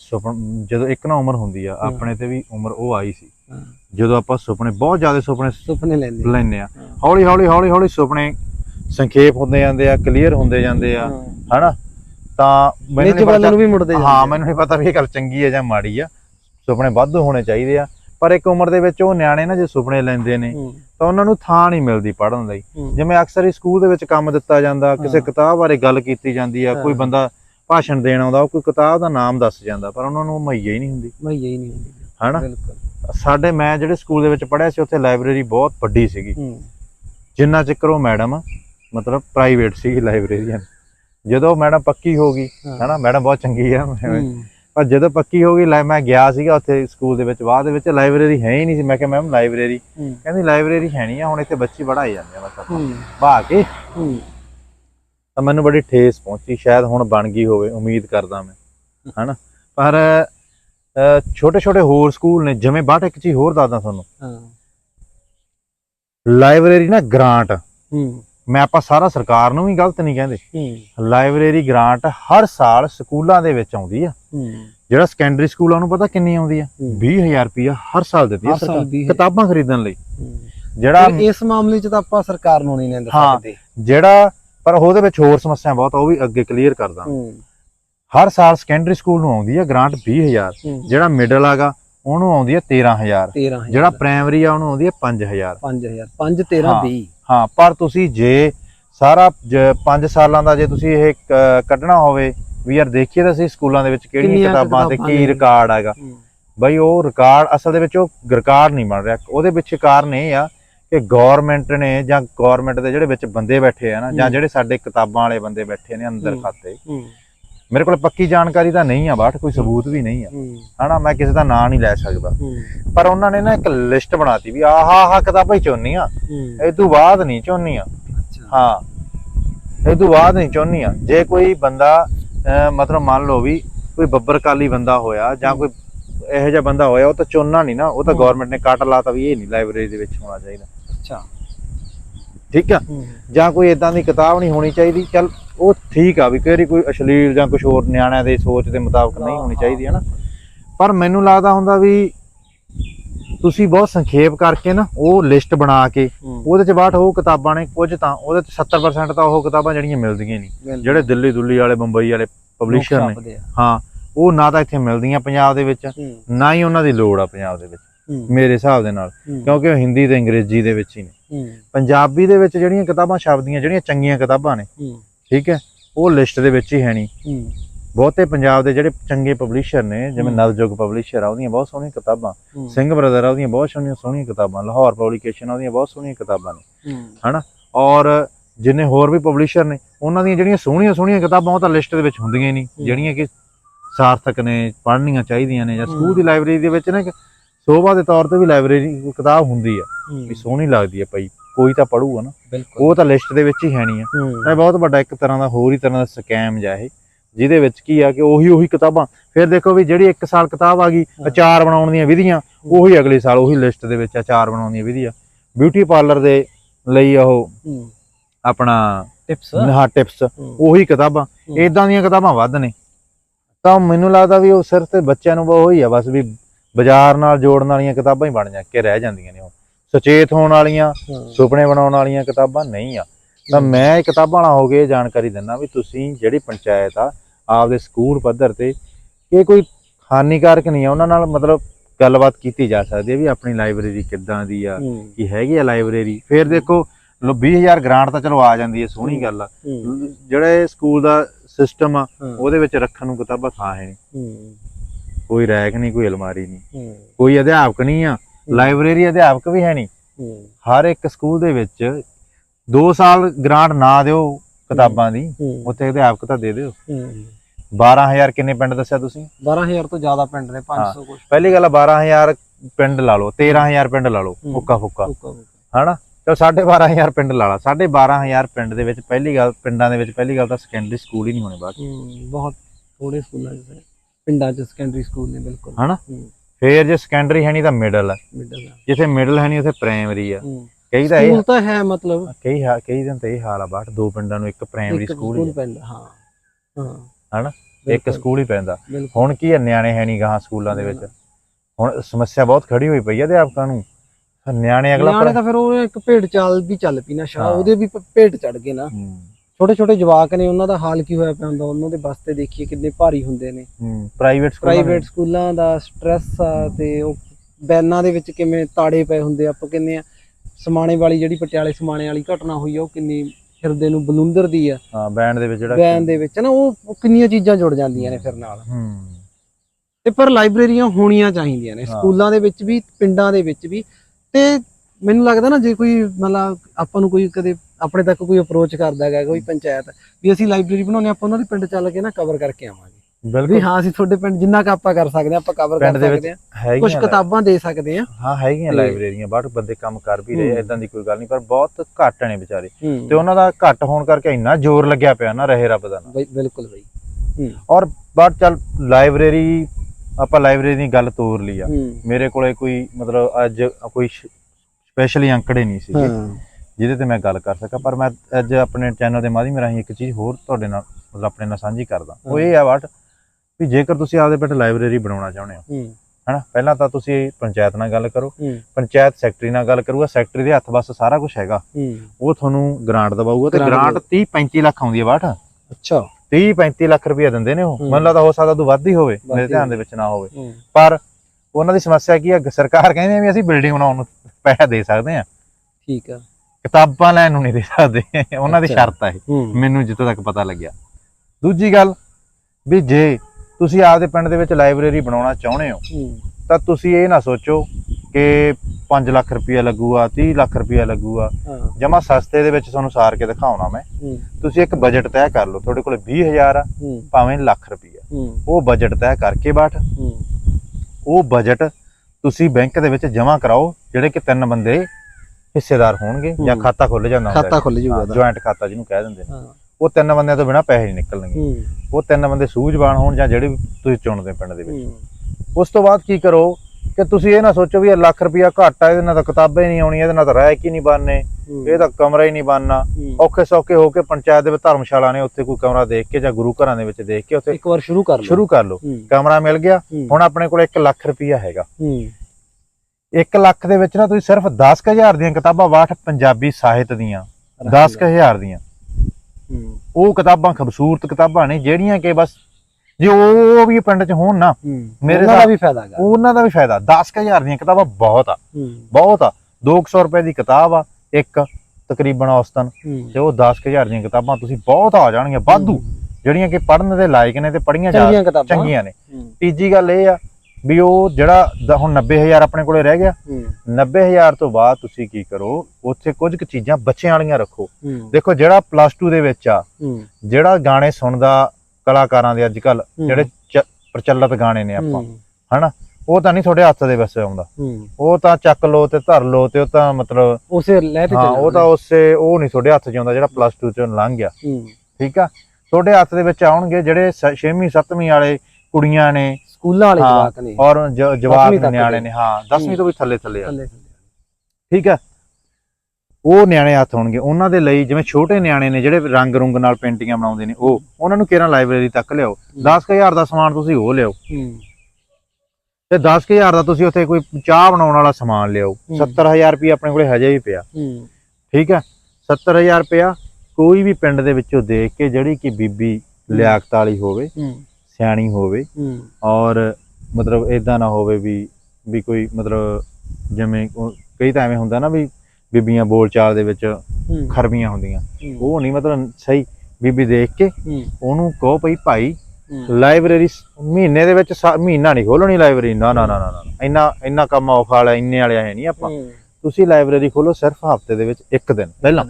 ਸੁਪਨ ਜਦੋਂ ਇੱਕ ਨਾ ਉਮਰ ਹੁੰਦੀ ਆ ਆਪਣੇ ਤੇ ਵੀ ਉਮਰ ਉਹ ਆਈ ਸੀ। ਜਦੋਂ ਆਪਾਂ ਸੁਪਨੇ ਬਹੁਤ ਜ਼ਿਆਦਾ ਸੁਪਨੇ ਸੁਪਨੇ ਲੈਂਦੇ ਲੈਂਦੇ ਆ। ਹੌਲੀ ਹੌਲੀ ਹੌਲੀ ਹੌਲੀ ਸੁਪਨੇ ਸੰਖੇਪ ਹੁੰਦੇ ਜਾਂਦੇ ਆ ਕਲੀਅਰ ਹੁੰਦੇ ਜਾਂਦੇ ਆ ਹਨਾ? ਤਾਂ ਮੈਨੂੰ ਨਹੀਂ ਪਤਾ ਵੀ ਮੁੜਦੇ ਹਾਂ ਮੈਨੂੰ ਨਹੀਂ ਪਤਾ ਵੀ ਇਹ ਗੱਲ ਚੰਗੀ ਹੈ ਜਾਂ ਮਾੜੀ ਆ। ਸੁਪਨੇ ਵੱਧ ਹੋਣੇ ਚਾਹੀਦੇ ਆ। ਪਰ ਇੱਕ ਉਮਰ ਦੇ ਵਿੱਚ ਉਹ ਨਿਆਣੇ ਨਾ ਜੇ ਸੁਪਨੇ ਲੈਂਦੇ ਨੇ ਤਾਂ ਉਹਨਾਂ ਨੂੰ ਥਾਂ ਨਹੀਂ ਮਿਲਦੀ ਪੜ੍ਹਨ ਲਈ। ਜਿਵੇਂ ਅਕਸਰ ਹੀ ਸਕੂਲ ਦੇ ਵਿੱਚ ਕੰਮ ਦਿੱਤਾ ਜਾਂਦਾ ਕਿਸੇ। ਕਿਤਾਬ ਬਾਰੇ ਗੱਲ ਕੀਤੀ ਜਾਂਦੀ ਆ ਕੋਈ। ਬੰਦਾ ਭਾਸ਼ਣ ਦੇਣ ਆਉਂਦਾ ਉਹ ਕੋਈ ਕਿਤਾਬ ਦਾ ਨਾਮ ਦੱਸ ਜਾਂਦਾ ਪਰ ਉਹਨਾਂ ਨੂੰ ਮੁਹੱਈਆ ਹੀ ਨਹੀਂ ਹੁੰਦੀ। ਮਈਆ ਹੀ ਨਹੀਂ ਹੁੰਦੀ। ਹਨਾ? ਬਿਲਕੁਲ। ਸਾਡੇ ਮੈਂ ਜਿਹੜੇ ਸਕੂਲ ਦੇ ਵਿੱਚ ਪੜ੍ਹਿਆ ਸੀ ਉੱਥੇ ਲਾਇਬ੍ਰੇਰੀ ਬਹੁਤ ਵੱਡੀ ਸੀਗੀ। ਜਿੰਨਾ ਚਿਰ ਉਹ ਮੈਡਮ ਮਤਲਬ ਪ੍ਰਾਈਵੇਟ ਸੀਗੀ ਲਾਇਬ੍ਰੇਰੀਅਨ ਜਦੋਂ ਮੈਡਮ ਪੱਕੀ ਹੋ ਗਈ। ਹਨਾ ਮੈਡਮ ਬਹੁਤ ਚੰਗੀ ਆ ਪਰ ਜਦੋਂ ਪੱਕੀ ਹੋ ਗਈ ਲੈ ਮੈਂ ਗਿਆ ਸੀਗਾ ਉੱਥੇ ਸਕੂਲ ਦੇ ਵਿੱਚ ਬਾਅਦ ਦੇ ਵਿੱਚ ਲਾਇਬ੍ਰੇਰੀ ਹੈ ਹੀ ਨਹੀਂ ਸੀ। ਮੈਂ ਕਿਹਾ ਮੈਮ ਲਾਇਬ੍ਰੇਰੀ। ਕਹਿੰਦੀ ਲਾਇਬ੍ਰੇਰੀ ਹੈ ਨਹੀਂ ਆ ਹੁਣ ਇੱਥੇ ਬੱਚੇ ਪੜ੍ਹਾਏ ਜਾਂਦੇ ਆ ਹੂੰ, ਬਾ ਕੇ। ਤਾਂ ਮੈਨੂੰ ਬੜੀ ਠੇਸ ਪਹੁੰਚੀ ਸ਼ਾਇਦ ਹੁਣ ਬਣ ਗਈ ਹੋਵੇ ਉਮੀਦ ਕਰਦਾ ਮੈਂ ਹਨਾ? ਪਰ ਛੋਟੇ ਛੋਟੇ ਹੋਰ ਸਕੂਲ ਨੇ ਜਿਵੇਂ ਬਾਟ ਇੱਕ ਚੀਜ਼ ਹੋਰ ਦੱਸਦਾ ਤੁਹਾਨੂੰ। ਲਾਇਬ੍ਰੇਰੀ ਨਾ ਗ੍ਰਾਂਟ। ਮੈਂ ਆਪਾਂ ਸਾਰਾ ਸਰਕਾਰ ਨੂੰ ਵੀ ਗਲਤ ਨਹੀਂ ਕਹਿੰਦੇ। ਲਾਇਬ੍ਰੇਰੀ ਗ੍ਰਾਂਟ ਹਰ ਸਾਲ ਸਕੂਲਾਂ ਦੇ ਵਿੱਚ ਆਉਂਦੀ ਆ। ਜਿਹੜਾ ਸੈਕੰਡਰੀ ਸਕੂਲ ਆ ਉਹਨੂੰ ਪਤਾ ਕਿੰਨੀ ਆਉਂਦੀ ਆ ਹੂੰ। 20000 ਰੁਪਇਆ ਹਰ ਸਾਲ ਦਿੰਦੀ ਆ ਸਰਕਾਰ। 20,000 ਕਿਤਾਬਾਂ ਖਰੀਦਣ ਲਈ। ਜਿਹੜਾ ਇਸ ਮਾਮਲੇ 'ਚ ਤਾਂ ਆਪਾਂ ਸਰਕਾਰ ਨੂੰ ਨਹੀਂ ਲੈਂਦੇ। ਸਕਦੇ। ਜਿਹੜਾ ਪਰ ਉਹਦੇ ਵਿੱਚ ਹੋਰ ਸਮੱਸਿਆ ਬਹੁਤ ਆ ਉਹ ਵੀ ਅੱਗੇ ਕਲੀਅਰ ਕਰਦਾ। ਹਰ ਸਾਲ ਸੈਕੰਡਰੀ ਸਕੂਲ ਨੂੰ ਆਉਂਦੀ ਆ ਗ੍ਰਾਂਟ 20000 ਹੂੰ, ਜਿਹੜਾ ਮਿਡਲ ਆਗਾ ਉਹਨੂੰ ਆਉਂਦੀ ਆ 13000 13 ਜਿਹੜਾ ਪ੍ਰਾਇਮਰੀ ਆ ਉਹਨੂੰ ਆਉਂਦੀ ਆ 5000 5000 5 13 ਹਾਂ। 20 ਹਾਂ ਪਰ ਤੁਸੀਂ ਜੇ ਸਾਰਾ 5 ਸਾਲਾਂ ਦਾ ਜੇ ਤੁਸੀਂ ਇਹ ਕੱਢਣਾ ਹੋਵੇ ਵੀ ਯਾਰ ਦੇਖੀਏ ਤਾਂ ਅਸੀਂ ਸਕੂਲਾਂ ਦੇ ਵਿੱਚ ਕਿਹੜੀਆਂ ਕਿਤਾਬਾਂ ਤੇ ਕੀ। ਰਿਕਾਰਡ ਹੈਗਾ। ਬਈ ਉਹ ਰਿਕਾਰਡ ਅਸਲ ਦੇ ਵਿੱਚ ਉਹ ਰਿਕਾਰਡ ਨਹੀਂ ਬਣ ਰਿਹਾ। ਉਹਦੇ ਪਿੱਛੇ ਕਾਰਨ ਇਹ ਆ ਕਿ ਗਵਰਨਮੈਂਟ ਨੇ ਜਾਂ ਗਵਰਨਮੈਂਟ ਦੇ ਜਿਹੜੇ ਵਿੱਚ ਬੰਦੇ ਬੈਠੇ ਆ ਨਾ ਜਾਂ। ਜਿਹੜੇ ਸਾਡੇ ਕਿਤਾਬਾਂ ਵਾਲੇ ਬੰਦੇ ਬੈਠੇ ਨੇ ਅੰਦਰ। ਖਾਤੇ। ਮੇਰੇ ਕੋਲ ਪੱਕੀ ਜਾਣਕਾਰੀ ਤਾਂ ਨਹੀਂ ਆ ਬਾਟ ਕੋਈ ਸਬੂਤ ਵੀ ਨਹੀਂ ਆ। ਹਨਾ ਮੈਂ ਕਿਸੇ ਦਾ ਨਾਂ ਨਹੀਂ ਲੈ ਸਕਦਾ। ਪਰ ਉਹਨਾਂ ਨੇ ਨਾ ਇੱਕ ਲਿਸਟ ਬਣਾਤੀ ਵੀ ਆਹ ਆਹ ਕਿਤਾਬਾਂ ਹੀ ਚੁਣਨੀਆਂ ਹੂੰ, ਇਹ ਤੋਂ ਬਾਅਦ ਨਹੀਂ ਚੁਣਨੀਆਂ ਅੱਛਾ। ਹਾਂ। ਇਹ ਤੋਂ ਬਾਅਦ ਨਹੀਂ ਚਾਹੁੰਦੀ ਆ ਜੇ ਕੋਈ ਬੰਦਾ ਮਤਲਬ ਮੰਨ ਲਓ ਵੀ ਕੋਈ ਬੱਬਰ ਕਾਲੀ ਬੰਦਾ ਹੋਇਆ ਜਾਂ ਕੋਈ ਇਹੋ ਜਿਹਾ ਬੰਦਾ ਹੋਇਆ ਉਹ ਤਾਂ ਚੁਣਨਾ ਨਹੀਂ ਨਾ ਉਹ ਤਾਂ। ਗਵਰਨਮੈਂਟ ਨੇ ਕੱਟ ਲਾਤਾ ਵੀ ਇਹ ਨਹੀਂ ਲਾਇਬ੍ਰੇਰੀ ਦੇ ਵਿੱਚ ਹੋਣਾ ਚਾਹੀਦਾ। ਅੱਛਾ। ਠੀਕ ਆ? ਜਾਂ ਕੋਈ ਇਦਾਂ ਦੀ ਕਿਤਾਬ ਨਹੀਂ ਹੋਣੀ ਚਾਹੀਦੀ ਚਲ ਉਹ ਠੀਕ ਆ ਵੀ ਕਈ ਵਾਰੀ ਕੋਈ ਅਸ਼ਲੀਲ ਜਾਂ ਕੁਝ ਹੋਰ ਨਿਆਣਿਆਂ ਦੇ ਸੋਚ ਦੇ ਮੁਤਾਬਕ ਨਹੀਂ ਹੋਣੀ ਚਾਹੀਦੀ ਹੈ। ਨਾ ਪਰ ਮੈਨੂੰ ਲੱਗਦਾ ਹੁੰਦਾ ਵੀ ਤੁਸੀਂ ਬਹੁਤ ਸੰਖੇਪ ਕਰਕੇ ਨਾ ਉਹ ਲਿਸਟ ਬਣਾ ਕੇ ਉਹਦੇ ਚ ਬਾਟ ਉਹ ਕਿਤਾਬਾਂ ਨੇ ਕੁਝ ਤਾਂ ਉਹਦੇ ਚ 70% ਤਾਂ ਉਹ ਕਿਤਾਬਾਂ ਜਿਹੜੀਆਂ ਮਿਲਦੀਆਂ ਨਹੀਂ। ਜਿਹੜੇ ਦਿੱਲੀ ਦੁੱਲੀ ਵਾਲੇ ਬੰਬਈ ਵਾਲੇ ਪਬਲਿਸ਼ਰ ਨੇ। ਹਾਂ ਉਹ ਨਾ ਤਾਂ ਇੱਥੇ ਮਿਲਦੀਆਂ ਪੰਜਾਬ ਦੇ ਵਿੱਚ ਨਾ ਹੀ ਉਹਨਾਂ ਦੀ ਲੋੜ ਆ ਪੰਜਾਬ ਦੇ ਵਿੱਚ ਮੇਰੇ ਹਿਸਾਬ ਦੇ ਨਾਲ ਕਿਉਂਕਿ ਉਹ ਹਿੰਦੀ ਤੇ ਅੰਗਰੇਜ਼ੀ ਦੇ ਵਿੱਚ ਹੀ ਨੇ। ਪੰਜਾਬੀ ਦੇ ਵਿੱਚ ਜਿਹੜੀਆਂ ਕਿਤਾਬਾਂ ਛਪਦੀਆਂ ਜਿਹੜੀਆਂ ਚੰਗੀਆਂ ਕਿਤਾਬਾਂ ਨੇ ਠੀਕ ਹੈ ਉਹ ਲਿਸਟ ਦੇ ਵਿੱਚ ਹੀ ਹੈ ਨਹੀਂ। ਬਹੁਤੇ ਪੰਜਾਬ ਦੇ ਜਿਹੜੇ ਚੰਗੇ ਪਬਲਿਸ਼ਰ ਨੇ ਜਿਵੇਂ। ਨਵਜੁਗ ਪਬਲਿਸ਼ਰ ਆ ਉਹਦੀਆਂ ਬਹੁਤ ਸੋਹਣੀਆਂ ਕਿਤਾਬਾਂ। ਸਿੰਘ ਬ੍ਰਦਰ ਆ ਉਹਦੀਆਂ ਬਹੁਤ ਸੋਹਣੀਆਂ ਸੋਹਣੀਆਂ ਕਿਤਾਬਾਂ ਲਾਹੌਰ ਪਬਲਿਕੇਸ਼ਨ ਉਹਦੀਆਂ ਬਹੁਤ ਸੋਹਣੀਆਂ ਕਿਤਾਬਾਂ ਨੇ। ਹਨਾ? ਔਰ ਜਿੰਨੇ ਹੋਰ ਵੀ ਪਬਲਿਸ਼ਰ ਨੇ ਉਹਨਾਂ ਦੀਆਂ ਜਿਹੜੀਆਂ ਸੋਹਣੀਆਂ ਸੋਹਣੀਆਂ ਕਿਤਾਬਾਂ ਉਹ ਤਾਂ ਲਿਸਟ ਦੇ ਵਿੱਚ ਹੁੰਦੀਆਂ ਹੀ ਨਹੀਂ। ਜਿਹੜੀਆਂ ਕਿ ਸਾਰਥਕ ਨੇ ਪੜ੍ਹਨੀਆਂ ਚਾਹੀਦੀਆਂ ਨੇ ਜਾਂ ਸਕੂਲ। ਦੀ ਲਾਇਬ੍ਰੇਰੀ ਦੇ ਵਿੱਚ ਨਾ ਸੋਭਾ ਦੇ ਤੌਰ ਤੇ ਵੀ ਲਾਇਬ੍ਰੇਰੀ ਕਿਤਾਬ ਹੁੰਦੀ ਆ ਵੀ ਸੋਹਣੀ ਲੱਗਦੀ ਆ ਭਾਈ ਕੋਈ ਤਾਂ ਪੜੂਗਾ ਨਾ। ਉਹ ਤਾਂ ਲਿਸਟ ਦੇ ਵਿੱਚ ਹੀ ਹੈ ਨਹੀਂ ਆ। ਇਹ ਬਹੁਤ ਵੱਡਾ ਇੱਕ ਤਰ੍ਹਾਂ ਦਾ ਹੋਰ ਹੀ ਤਰ੍ਹਾਂ ਦਾ ਸਕੈਮ ਜਿਹਾ ਇਹ। ਜਿਹਦੇ ਵਿੱਚ ਕੀ ਆ ਕਿ ਉਹੀ ਉਹੀ ਕਿਤਾਬਾਂ। ਫਿਰ ਦੇਖੋ ਵੀ ਜਿਹੜੀ ਇੱਕ ਸਾਲ ਕਿਤਾਬ ਆ ਗਈ ਹਾਂ। ਅਚਾਰ ਬਣਾਉਣ ਦੀਆਂ ਵਿਧੀਆਂ ਉਹੀ ਅਗਲੇ ਸਾਲ ਉਹੀ ਲਿਸਟ ਦੇ ਵਿੱਚ ਅਚਾਰ ਬਣਾਉਣ ਦੀਆਂ ਵਿਧੀਆਂ। ਬਿਊਟੀ ਪਾਰਲਰ ਦੇ ਲਈ ਉਹ ਹੂੰ, ਆਪਣਾ ਟਿਪਸ ਹਾਂ ਟਿਪਸ ਹੂੰ, ਉਹੀ ਕਿਤਾਬਾਂ। ਹੂੰ। ਇਦਾਂ ਦੀਆਂ ਕਿਤਾਬਾਂ ਵੱਧ ਨੇ। ਤਾਂ ਮੈਨੂੰ ਲੱਗਦਾ ਵੀ ਉਹ ਸਿਰਫ ਤੇ ਬੱਚਿਆਂ ਨੂੰ ਉਹੀ ਆ ਬਸ ਵੀ ਬਾਜ਼ਾਰ ਨਾਲ ਜੋੜਨ ਵਾਲੀਆਂ ਕਿਤਾਬਾਂ ਹੀ ਬਣ ਜਾ ਕੇ ਰਹਿ ਜਾਂਦੀਆਂ ਨੇ ਉਹ। ਸੁਚੇਤ ਹੋਣ ਵਾਲੀਆਂ ਹਾਂ, ਸੁਪਨੇ ਬਣਾਉਣ ਵਾਲੀਆਂ ਕਿਤਾਬਾਂ ਨਹੀਂ ਆ। ਤਾਂ ਹੂੰ। ਮੈਂ ਇਹ ਕਿਤਾਬਾਂ ਵਾਲਾ ਹੋ ਕੇ ਜਾਣਕਾਰੀ ਦਿੰਦਾ ਵੀ ਤੁਸੀਂ ਜਿਹੜੀ ਪੰਚਾਇਤ ਆ ਆਪਦੇ ਸਕੂਲ ਪੱਧਰ ਤੇ ਇਹ ਕੋਈ ਹਾਨੀਕਾਰਕ ਨਹੀਂ ਆ। ਉਹਨਾਂ ਨਾਲ ਮਤਲਬ ਗੱਲਬਾਤ ਕੀਤੀ ਜਾ ਸਕਦੀ ਹੈ ਵੀ ਆਪਣੀ ਲਾਇਬ੍ਰੇਰੀ ਕਿੱਦਾਂ ਦੀ ਆ ਕੀ ਹੈਗੀ ਆ ਲਾਇਬ੍ਰੇਰੀ। ਫਿਰ ਦੇਖੋ ਲੋ 20000 ਗ੍ਰਾਂਟ ਤਾਂ ਚਲੋ ਆ ਜਾਂਦੀ ਹੈ ਸੋਹਣੀ ਗੱਲ ਆ। ਜਿਹੜੇ ਸਕੂਲ ਦਾ ਸਿਸਟਮ ਆ ਉਹਦੇ ਵਿੱਚ ਰੱਖਣ ਨੂੰ ਕਿਤਾਬਾਂ ਥਾਂ ਹੈ ਨਹੀਂ। ਕੋਈ ਰੈਕ ਨਹੀਂ ਕੋਈ ਅਲਮਾਰੀ ਨਹੀਂ। ਕੋਈ ਅਧਿਆਪਕ ਨਹੀਂ ਆ। ਲਾਇਬ੍ਰੇਰੀ ਅਧਿਆਪਕ ਵੀ ਹੈ ਨਹੀਂ। ਹਰ ਇੱਕ ਸਕੂਲ ਦੇ ਵਿੱਚ 2 ਸਾਲ ਗ੍ਰਾਂਟ ਨਾ ਦਿਓ ਕਿਤਾਬਾਂ ਦੀ ਹੂੰ, ਉੱਥੇ ਅਧਿਆਪਕ ਤਾਂ ਦੇ ਦਿਓ। ਹੂੰ। 12000 ਕਿੰਨੇ ਪਿੰਡ ਦੱਸਿਆ ਤੁਸੀਂ? 12000 ਤੋਂ ਜ਼ਿਆਦਾ ਪਿੰਡ ਨੇ 500 ਕੁਛ। ਪਹਿਲੀ ਗੱਲ ਆ 12000 ਪਿੰਡ ਲਾ ਲਓ 13000 ਪਿੰਡ ਲਾ ਲਓ ਹੂੰ। ਹੁੱਕਾ ਫੁੱਕਾ। ਹੁੱਕਾ ਹੁੱਕਾ। ਹਨਾ? ਚਲ 12500 ਪਿੰਡ ਲਾ ਲਾ। 12500 ਪਿੰਡ ਦੇ ਵਿੱਚ ਪਹਿਲੀ ਗੱਲ ਪਿੰਡਾਂ ਦੇ ਵਿੱਚ ਪਹਿਲੀ ਗੱਲ ਤਾਂ ਸੈਕੰਡਰੀ ਸਕੂਲ ਹੀ ਨਹੀਂ ਹੋਣੇ ਬਾਅਦ 'ਚ। ਹੂੰ ਬਹੁਤ ਥੋੜੇ ਸਕੂਲਾਂ 'ਚ ਪਿੰਡਾਂ 'ਚ ਸੈਕੰਡਰੀ ਸਕੂਲ ਨੇ ਬਿਲਕੁਲ। ਹਨਾ? ਹੂੰ। ਫੇਰ ਜੇ ਸੈਕੰਡਰੀ ਹੈ ਨਹੀਂ ਤਾਂ ਮਿਡਲ ਹੈ ਮਿਡਲ ਜਿੱਥੇ ਮਿਡਲ ਹੈ ਨਹੀਂ ਉੱਥੇ ਪ੍ਰਾਇਮਰੀ ਆ। ਹੂੰ। ਕਈ ਤਾਂ ਇਹ ਸਕੂਲ ਤਾਂ ਹੈ ਮਤਲਬ। ਕਈ ਹਾ- ਕਈ ਦਿਨ ਤਾਂ ਇਹ ਹਾਲ ਆ ਬਾਟ ਦੋ ਪਿੰਡਾਂ ਨੂੰ ਇੱਕ ਪ੍ਰਾਇਮਰੀ ਇੱਕ ਸਕੂਲ ਸਕੂਲ ਹੀ ਪੈਂਦਾ ਹਾਂ। ਹਾਂ। ਆ, ਹਨਾ? ਇੱਕ ਬਿਲਕੁਲ, ਸਕੂਲ ਹੀ ਪੈਂਦਾ। ਬਿਲਕੁਲ। ਹੁਣ ਕੀ ਹੈ ਨਿਆਣੇ ਹੈ ਨਹੀਂ ਗਾਹਾਂ ਸਕੂਲਾਂ ਦੇ ਵਿੱਚ। ਹੁਣ ਸਮੱਸਿਆ ਬਹੁਤ ਖੜੀ ਹੋਈ ਪਈ ਹੈ ਅਧਿਆਪਕਾਂ ਨੂੰ। ਨਿਆਣੇ ਅਗਲਾ ਨਿਆਣੇ ਤਾਂ ਫਿਰ ਉਹ ਇੱਕ ਭੇਡ ਚਾਲ ਵੀ ਚੱਲ ਪਈ ਨਾ ਸ਼ਾਹ ਹਾਂ। ਉਹਦੇ ਵੀ ਭ- ਭੇਡ ਚੜ ਗਏ ਨਾ। ਹੂੰ, ਛੋਟੇ ਛੋਟੇ ਜਵਾਕ ਨੇ ਉਹਨਾਂ ਦਾ ਹਾਲ ਕੀ ਹੋਇਆ ਪਿਆ ਹੁੰਦਾ? ਉਹਨਾਂ ਦੇ ਬਸਤੇ ਦੇਖੀਏ ਕਿੰਨੇ ਭਾਰੀ ਹੁੰਦੇ ਨੇ। ਹੂੰ ਪ੍ਰਾਈਵੇਟ ਸਕੂਲਾਂ ਪ੍ਰਾਈਵੇਟ ਸਕੂਲਾਂ ਦਾ ਸਟ੍ਰੈਸ ਆ ਤੇ ਉਹ ਬੈਨਾਂ ਦੇ ਵਿੱਚ ਕਿਵੇਂ ਤਾੜੇ ਪਏ ਹੁੰਦੇ ਆ, ਆਪਾਂ ਕਹਿੰਦੇ ਆ। ਸਮਾਣੇ ਵਾਲੀ ਜਿਹੜੀ ਪਟਿਆਲੇ ਸਮਾਣੇ ਵਾਲੀ ਘਟਨਾ ਹੋਈ ਆ ਉਹ ਕਿੰਨੀ ਹਿਰਦੇ ਨੂੰ ਬਲੁੰਦਰ ਦੀ ਆ। ਹਾਂ ਬੈਂਡ ਦੇ ਵਿੱਚ ਜਿਹੜਾ ਬੈਨ ਦੇ ਵਿੱਚ ਨਾ ਉਹ ਉਹ ਕਿੰਨੀਆਂ ਚੀਜ਼ਾਂ ਜੁੜ ਜਾਂਦੀਆਂ ਨੇ ਫਿਰ ਨਾਲ। ਹੂੰ। ਤੇ ਪਰ ਲਾਇਬ੍ਰੇਰੀਆਂ ਹੋਣੀਆਂ ਚਾਹੀਦੀਆਂ ਨੇ। ਸਕੂਲਾਂ ਦੇ ਵਿੱਚ ਵੀ ਪਿੰਡਾਂ ਦੇ ਵਿੱਚ ਵੀ। ਤੇ ਮੈਨੂੰ ਲੱਗਦਾ ਨਾ ਜੇ ਕੋਈ ਮਤਲਬ ਆਪਾਂ ਨੂੰ ਕੋਈ ਕਦੇ ਆਪਣੇ ਤੱਕ ਕੋਈ ਅਪਰੋਚ ਕਰਦਾ ਹੈਗਾ ਕੋਈ ਪੰਚਾਇਤ ਵੀ ਅਸੀਂ ਲਾਇਬ੍ਰੇਰੀ ਬਣਾਉਣੇ ਆਪਾਂ ਉਹਨਾਂ ਦੇ ਪਿੰਡ ਚੱਲ ਕੇ ਨਾ ਕਵਰ ਕਰਕੇ ਆਵਾਂਗੇ। ਵੀ ਬਿਲਕੁਲ ਹਾਂ ਅਸੀਂ ਤੁਹਾਡੇ ਪਿੰਡ ਜਿੰਨਾ ਕ ਆਪਾਂ ਕਰ ਸਕਦੇ ਹਾਂ ਆਪਾਂ ਕਵਰ ਕਰ ਸਕਦੇ ਹੈਗੀਆਂ ਕੁਝ ਕਿਤਾਬਾਂ ਦੇ ਸਕਦੇ ਹਾਂ। ਹਾਂ ਹੈਗੀਆਂ ਲਾਇਬ੍ਰੇਰੀਆਂ ਬਾਟ ਬੰਦੇ ਕੰਮ ਕਰ ਵੀ ਰਹੇ। ਐਦਾਂ ਦੀ ਕੋਈ ਗੱਲ ਨਹੀਂ ਪਰ ਬਹੁਤ ਘੱਟ ਨੇ ਵਿਚਾਰੇ। ਤੇ ਉਹਨਾਂ ਦਾ ਘੱਟ ਹੋਣ ਕਰਕੇ ਇੰਨਾ ਜ਼ੋਰ ਲੱਗਿਆ ਪਿਆ ਨਾ ਰਹੇ ਰੱਬ ਦਾ ਨਾ। ਬਿਲਕੁਲ ਬਈ। ਔਰ ਬਟ ਚੱਲ ਲਾਇਬ੍ਰੇਰੀ ਆਪਾਂ ਲਾਇਬ੍ਰੇਰੀ ਦੀ ਗੱਲ ਤੋਰ ਲਈ ਆ। ਮੇਰੇ ਕੋਲੇ ਕੋਈ ਮਤਲਬ ਅੱਜ ਕੋਈ ਸਪੈਸ਼ਲੀ ਅੰਕੜੇ ਨਹੀਂ ਸੀ ਜਿਹਦੇ ਤੇ ਮੈਂ ਗੱਲ ਕਰ ਸਕਾਂ ਪਰ ਮੈਂ ਅੱਜ ਆਪਣੇ ਚੈਨਲ ਦੇ ਮਾਧਿਅਮ ਰਾਹੀਂ ਇੱਕ ਚੀਜ਼ ਹੋਰ ਤੁਹਾਡੇ ਨਾਲ ਆਪਣੇ ਨਾਲ ਸਾਂਝੀ ਕਰਦਾ। ਉਹ ਇਹ ਆ ਵਟ ਵੀ ਜੇਕਰ ਤੁਸੀਂ ਆਪਦੇ ਪਿੰਡ ਲਾਇਬ੍ਰੇਰੀ ਬਣਾਉਣਾ ਚਾਹੁੰਦੇ ਹੋ ਹੂੰ। ਹਨਾ? ਪਹਿਲਾਂ ਤਾਂ ਤੁਸੀਂ ਪੰਚਾਇਤ ਨਾਲ ਗੱਲ ਕਰੋ। ਪੰਚਾਇਤ ਸੈਕਟਰੀ ਨਾਲ ਗੱਲ ਕਰੂਗਾ ਸੈਕਟਰੀ ਦੇ ਹੱਥ ਬਸ ਸਾਰਾ ਕੁਝ ਹੈਗਾ। ਉਹ ਤੁਹਾਨੂੰ ਗ੍ਰਾਂਟ ਦਵਾਊਗਾ ਤੇ ਗ੍ਰਾਂਟ 30 35 ਲੱਖ ਆਉਂਦੀ ਹੈ ਬਾਟ ਅੱਛਾ। 30 35 ਲੱਖ ਰੁਪਏ ਦਿੰਦੇ ਨੇ ਉਹ। ਮੈਨੂੰ ਲੱਗਦਾ ਹੋ ਸਕਦਾ ਤੂੰ ਵੱਧ ਹੀ ਹੋਵੇ ਮੇਰੇ ਧਿਆਨ ਦੇ ਵਿੱਚ ਨਾ ਹੋਵੇ। ਪਰ ਉਹਨਾਂ ਦੀ ਸਮੱਸਿਆ ਕੀ ਹੈ ਸਰਕਾਰ ਕਹਿੰਦੀ ਹੈ ਵੀ ਅਸੀਂ ਬਿਲਡਿੰਗ ਬਣਾਉਣ ਨੂੰ ਪੈਸਾ ਦੇ ਸਕਦੇ ਹਾਂ ਠੀਕ ਆ। ਕਿਤਾਬਾਂ ਲੈਣ ਨੂੰ ਨਹੀਂ ਦੇ ਸਕਦੇ। ਉਹਨਾਂ ਦੀ। ਸ਼ਰਤ ਹੂੰ। ਮੈਨੂੰ ਜਿੱਥੋਂ ਤੱਕ ਪਤਾ ਲੱਗਿਆ। ਦੂਜੀ ਗੱਲ ਵੀ ਜੇ ਤੁਸੀਂ ਆਪਦੇ ਪਿੰਡ ਦੇ ਵਿੱਚ ਲਾਇਬ੍ਰੇਰੀ ਬਣਾਉਣਾ ਚਾਹੁੰਦੇ ਹੋ ਤਾਂ ਤੁਸੀਂ ਇਹ ਨਾ ਸੋਚੋ ਕਿ 5 ਲੱਖ ਰੁਪਇਆ ਲੱਗੂਗਾ 30 ਲੱਖ ਰੁਪਇਆ ਲੱਗੂਗਾ ਜਮਾ ਸਸਤੇ ਦੇ ਵਿੱਚ ਤੁਹਾਨੂੰ ਸਾਰ ਕੇ ਦਿਖਾਉਣਾ ਮੈਂ। ਤੁਸੀਂ ਇੱਕ ਬਜਟ ਤੈਅ ਕਰ ਲਓ ਤੁਹਾਡੇ ਕੋਲ 20000 ਆ ਭਾਵੇਂ ਲੱਖ ਰੁਪਇਆ। ਉਹ ਬਜਟ ਤੈਅ ਕਰਕੇ ਹੂੰ। ਉਹ ਬਜਟ ਤੁਸੀਂ ਬੈਂਕ ਦੇ ਵਿੱਚ ਜਮ੍ਹਾਂ ਕਰਾਓ ਜਿਹੜੇ ਕਿ ਤਿੰਨ ਬੰਦੇ ਹਿੱਸੇਦਾਰ ਹੋਣਗੇ ਜਾਂ। ਖਾਤਾ ਖੁੱਲ ਜਾਂਦਾ ਹੁੰਦਾ ਖਾਤਾ ਖੁੱਲ ਜੂਗਾ ਜੁਆਇੰਟ ਖਾਤਾ ਜਿਹਨੂੰ ਕਹਿ ਦਿੰਦੇ ਨੇ। ਉਹ ਤਿੰਨ ਬੰਦਿਆਂ ਤੋਂ ਬਿਨਾ ਪੈਸੇ ਨਹੀਂ ਨਿਕਲਣਗੇ। ਹੂੰ। ਉਹ ਤਿੰਨ ਬੰਦੇ ਸੂਝਵਾਨ ਹੋਣ ਜਾਂ ਜਿਹੜੇ ਵੀ ਤੁਸੀਂ ਚੁਣਦੇ ਪਿੰਡ ਦੇ ਵਿੱਚ। ਹੂੰ। ਉਸ ਤੋਂ ਬਾਅਦ ਕੀ ਕਰੋ ਕਿ ਤੁਸੀਂ ਇਹ ਨਾ ਸੋਚੋ ਵੀ ਇਹ ਲੱਖ ਰੁਪਇਆ ਘੱਟ ਆ ਇਹਦੇ ਨਾਲ ਤਾਂ ਕਿਤਾਬਾਂ ਹੀ ਨਹੀਂ ਆਉਣੀਆਂ ਇਹਦੇ ਨਾਲ ਤਾਂ ਰਹਿ ਕੀ ਨਹੀਂ ਬਣਨੇ। ਹੂੰ, ਇਹ ਤਾਂ ਕਮਰਾ ਹੀ ਨਹੀਂ ਬਣਨਾ। ਹੂੰ। ਔਖੇ ਸੌਖੇ ਹੋ ਕੇ ਪੰਚਾਇਤ ਦੇ ਵਿੱਚ ਧਰਮਸ਼ਾਲਾ ਨੇ ਉੱਥੇ ਕੋਈ ਕਮਰਾ ਦੇਖ ਕੇ ਜਾਂ ਗੁਰੂ ਘਰਾਂ ਦੇ ਵਿੱਚ ਦੇਖ ਕੇ ਉੱਥੇ ਇੱਕ ਵਾਰ ਸ਼ੁਰੂ ਕਰ ਲਓ। ਸ਼ੁਰੂ ਕਰ ਲਓ। ਹੂੰ। ਕਮਰਾ ਮਿਲ ਗਿਆ। ਹੂੰ, ਹੁਣ ਆਪਣੇ ਕੋਲ 1 ਲੱਖ ਰੁਪਇਆ ਹੈਗਾ। ਹੂੰ। 1 ਲੱਖ ਦੇ ਵਿੱਚ ਨਾ ਤੁਸੀਂ ਸਿਰਫ 10000 ਦੀਆਂ ਕਿਤਾਬਾਂ ਬਾਠ ਪੰਜਾਬੀ ਸਾਹਿਤ ਦੀਆਂ। 10000 ਦੀਆਂ। ਉਹ ਕਿਤਾਬਾਂ ਖੂਬਸੂਰਤ ਕਿਤਾਬਾਂ ਨੇ ਜਿਹੜੀਆਂ ਕਿ ਬਸ ਜੇ ਉਹ ਵੀ ਪਿੰਡ 'ਚ ਹੋਣ ਨਾ ਮੇਰੇ ਦਾ ਵੀ ਫਾਇਦਾ ਹੈਗਾ ਉਹਨਾਂ ਦਾ ਵੀ ਫਾਇਦਾ। 10000 ਦੀਆਂ ਕਿਤਾਬਾਂ ਬਹੁਤ ਆ। ਬਹੁਤ ਆ। 200 ਰੁਪਏ ਦੀ ਕਿਤਾਬ ਆ ਇੱਕ ਤਕਰੀਬਨ ਔਸਤਨ। ਤੇ ਉਹ 10000 ਦੀਆਂ ਕਿਤਾਬਾਂ ਤੁਸੀਂ ਬਹੁਤ ਆ ਜਾਣਗੀਆਂ। ਵਾਧੂ। ਜਿਹੜੀਆਂ ਕਿ ਪੜ੍ਹਨ ਦੇ ਲਾਇਕ ਨੇ ਤੇ ਪੜ੍ਹੀਆਂ ਜਾ ਚੰਗੀਆਂ ਨੇ। ਤੀਜੀ ਗੱਲ ਇਹ ਆ ਵੀ ਉਹ ਜਿਹੜਾ ਦ- ਹੁਣ 90000 ਆਪਣੇ ਕੋਲੇ ਰਹਿ ਗਿਆ। ਹੂੰ। 90000 ਤੋਂ ਬਾਅਦ ਤੁਸੀਂ ਕੀ ਕਰੋ ਉੱਥੇ ਕੁਝ ਕੁ ਚੀਜ਼ਾਂ ਬੱਚਿਆਂ ਵਾਲੀਆਂ ਰੱਖੋ। ਦੇਖੋ ਜਿਹੜਾ ਪਲੱਸ 2 ਦੇ ਵਿੱਚ ਆ ਜਿਹੜਾ ਗਾਣੇ ਸੁਣਦਾ ਕਲਾਕਾਰਾਂ ਦੇ ਅੱਜ ਕੱਲ ਹੂੰ। ਜਿਹੜੇ ਚ- ਪ੍ਰਚਲਿਤ ਗਾਣੇ ਨੇ ਆਪਾਂ। ਹਨਾ? ਉਹ ਤਾਂ ਨਹੀਂ ਤੁਹਾਡੇ ਹੱਥ ਦੇ ਵਿੱਚ ਆਉਂਦਾ। ਉਹ ਤਾਂ ਚੱਕ ਲਓ ਤੇ ਧਰ ਲਓ ਤੇ ਉਹ ਤਾਂ ਮਤਲਬ ਉਸੇ ਲੈ ਤੇ ਹਾਂ ਉਹ ਤਾਂ ਉਸੇ ਉਹ ਨਹੀਂ ਤੁਹਾਡੇ ਹੱਥ 'ਚ ਆਉਂਦਾ ਜਿਹੜਾ ਪਲੱਸ 2 ਚੋਂ ਲੰਘ ਗਿਆ। ਠੀਕ ਆ? ਤੁਹਾਡੇ ਹੱਥ ਦੇ ਵਿੱਚ ਆਉਣਗੇ ਜਿਹੜੇ 6ਵੀਂ 7ਵੀਂ ਵਾਲੇ ਕੁੜੀਆਂ ਨੇ ਸਕੂਲਾਂ ਵਾਲੇ ਹਾਂ, ਜਵਾਕ ਨੇ। ਔਰ ਜਵਾਕ ਨਿਆਣੇ। ਨੇ ਹਾਂ 10ਵੀਂ ਤੋਂ ਵੀ ਥੱਲੇ ਥੱਲੇ ਆ। ਠੀਕ ਆ ਉਹ ਨਿਆਣੇ ਹੱਥ ਹੋਣਗੇ। ਉਹਨਾਂ ਦੇ ਲਈ ਜਿਵੇਂ ਛੋਟੇ ਨਿਆਣੇ ਨੇ ਜਿਹੜੇ ਰੰਗ ਰੁੰਗ ਨਾਲ ਪੇਂਟਿੰਗਾਂ ਬਣਾਉਂਦੇ ਨੇ ਉਹ ਉਹਨਾਂ ਨੂੰ ਕਿਹੜਾ ਲਾਇਬ੍ਰੇਰੀ ਤੱਕ ਲਿਆਓ? 10000 ਦਾ ਸਮਾਨ ਤੁਸੀਂ ਉਹ ਲਿਆਓ। ਹੂੰ। ਤੇ 10000 ਦਾ ਤੁਸੀਂ ਉੱਥੇ ਕੋਈ ਚਾਹ ਬਣਾਉਣ ਵਾਲਾ ਸਮਾਨ ਲਿਆਓ। ਹੂੰ। 70000 ਰੁਪਏ ਆਪਣੇ ਕੋਲੇ ਹਜੇ ਵੀ ਪਿਆ। ਹੂੰ। ਠੀਕ ਹੈ। 70000 ਰੁਪਇਆ ਕੋਈ ਵੀ ਪਿੰਡ ਦੇ ਵਿੱਚੋਂ ਦੇਖ ਕੇ ਜਿਹੜੀ ਕਿ ਬੀਬੀ ਲਿਆਕਤ ਵਾਲੀ ਹੋਵੇ ਹੂੰ। ਸਿਆਣੀ ਹੋਵੇ ਔਰ ਮਤਲਬ ਇਦਾਂ ਨਾ ਹੋਵੇ ਵੀ ਵੀ ਕੋਈ ਮਤਲਬ ਜਿਵੇਂ ਕਈ ਤਾਂ ਐਵੇਂ ਹੁੰਦਾ ਨਾ ਵੀ ਬੀਬੀਆਂ ਬੋਲਚਾਲ ਦੇ ਵਿੱਚ ਖਰਬੀਆਂ ਹੁੰਦੀਆਂ। ਉਹ ਨਹੀਂ ਮਤਲਬ ਸਹੀ ਬੀਬੀ ਦੇਖ ਕੇ ਉਹਨੂੰ ਕਹੋ ਭਈ ਭਾਈ ਲਾਇਬ੍ਰੇਰੀ ਮਹੀਨੇ ਦੇ ਵਿੱਚ ਮਹੀਨਾ ਨਹੀਂ ਖੋਲਣੀ ਲਾਇਬ੍ਰੇਰੀ। ਨਾ ਨਾ ਨਾ ਨਾ ਇੰਨਾ ਇੰਨਾ ਕੰਮ ਔਖਾ ਵਾਲਾ ਇੰਨੇ ਵਾਲਿਆ ਹੈ ਨਹੀਂ ਆਪਾਂ। ਤੁਸੀਂ ਲਾਇਬ੍ਰੇਰੀ ਖੋਲੋ ਸਿਰਫ ਹਫ਼ਤੇ ਦੇ ਵਿੱਚ ਇੱਕ ਦਿਨ ਪਹਿਲਾਂ।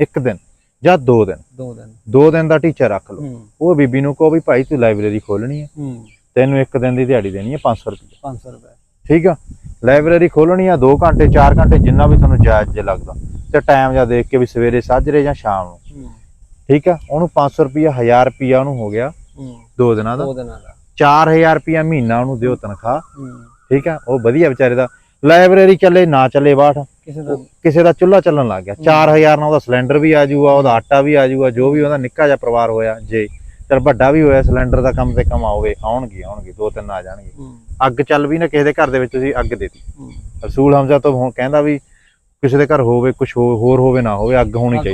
ਇੱਕ ਦਿਨ। ਜਾਂ ਦੋ ਦਿਨ। ਦੋ ਦਿਨ। ਦੋ ਦਿਨ ਦਾ ਟੀਚਰ ਰੱਖ ਲਓ। ਹੂੰ। ਉਹ ਬੀਬੀ ਨੂੰ ਕਹੋ ਵੀ ਭਾਈ ਤੂੰ ਲਾਇਬ੍ਰੇਰੀ ਖੋਲਣੀ ਹੈ। ਹੂੰ। ਤੈਨੂੰ ਇੱਕ ਦਿਨ ਦੀ ਦਿਹਾੜੀ ਦੇਣੀ ਹੈ 500 ਰੁਪਏ। 500 ਰੁਪਏ। ਠੀਕ ਆ? ਲਾਇਬ੍ਰੇਰੀ ਖੋਲਣੀ ਆ 2 ਘੰਟੇ 4 ਘੰਟੇ ਜਿੰਨਾ ਵੀ ਤੁਹਾਨੂੰ ਜਾਇਜ਼ ਜੇ ਲੱਗਦਾ। ਤੇ ਟਾਈਮ ਜਾਂ ਦੇਖ ਕੇ ਵੀ ਸਵੇਰੇ ਸਾਜਰੇ ਜਾਂ ਸ਼ਾਮ ਨੂੰ। ਠੀਕ ਆ? ਉਹਨੂੰ 500 ਰੁਪਿਆ 1000 ਰੁਪਿਆ ਉਹਨੂੰ ਹੋ ਗਿਆ ਦੋ ਦਿਨਾਂ ਦਾ। ਦੋ ਦਿਨਾਂ ਦਾ। 4000 ਰੁਪਿਆ ਮਹੀਨਾ ਉਹਨੂੰ ਦਿਓ ਤਨਖਾਹ। ਠੀਕ ਆ? ਉਹ ਵਧੀਆ ਵਿਚਾਰੇ ਦਾ ਲਾਇਬ੍ਰੇਰੀ ਚੱਲੇ ਨਾ ਚੱਲੇ ਬਾਠ ਕਿਸੇ ਦਾ ਕਿਸੇ ਦਾ ਚੁੱਲ੍ਹਾ ਚੱਲਣ ਲੱਗ ਗਿਆ। 4000 ਨਾਲ ਉਹਦਾ ਸਿਲੰਡਰ ਵੀ ਆ ਜਾਊਗਾ ਉਹਦਾ ਆਟਾ ਵੀ ਆ ਜਾਊਗਾ ਜੋ ਵੀ ਉਹਦਾ ਨਿੱਕਾ ਜਿਹਾ ਪਰਿਵਾਰ ਹੋਇਆ ਜੇ ਚਲ ਵੱਡਾ ਵੀ ਹੋਇਆ ਸਿਲੰਡਰ ਦਾ ਕੰਮ ਤੇ ਕੰਮ ਆਉਗੇ ਆਉਣਗੇ ਆਉਣਗੇ ਦੋ ਤਿੰਨ ਆ ਜਾਣਗੇ। ਅੱਗ ਚੱਲ ਵੀ ਨਾ ਕਿਸੇ ਦੇ ਘਰ ਦੇ ਵਿੱਚ ਤੁਸੀਂ ਅੱਗ ਦੇਤੀ। ਰਸੂਲ ਹਮਜ਼ਾ ਤੋਂ ਹੁਣ ਕਹਿੰਦਾ ਵੀ ਕਿਸੇ ਦੇ ਘਰ ਹੋਵੇ ਕੁਝ ਹੋਰ ਹੋਵੇ ਨਾ ਹੋਵੇ ਅੱਗ ਹੋਣੀ ਚਾਹੀਦੀ।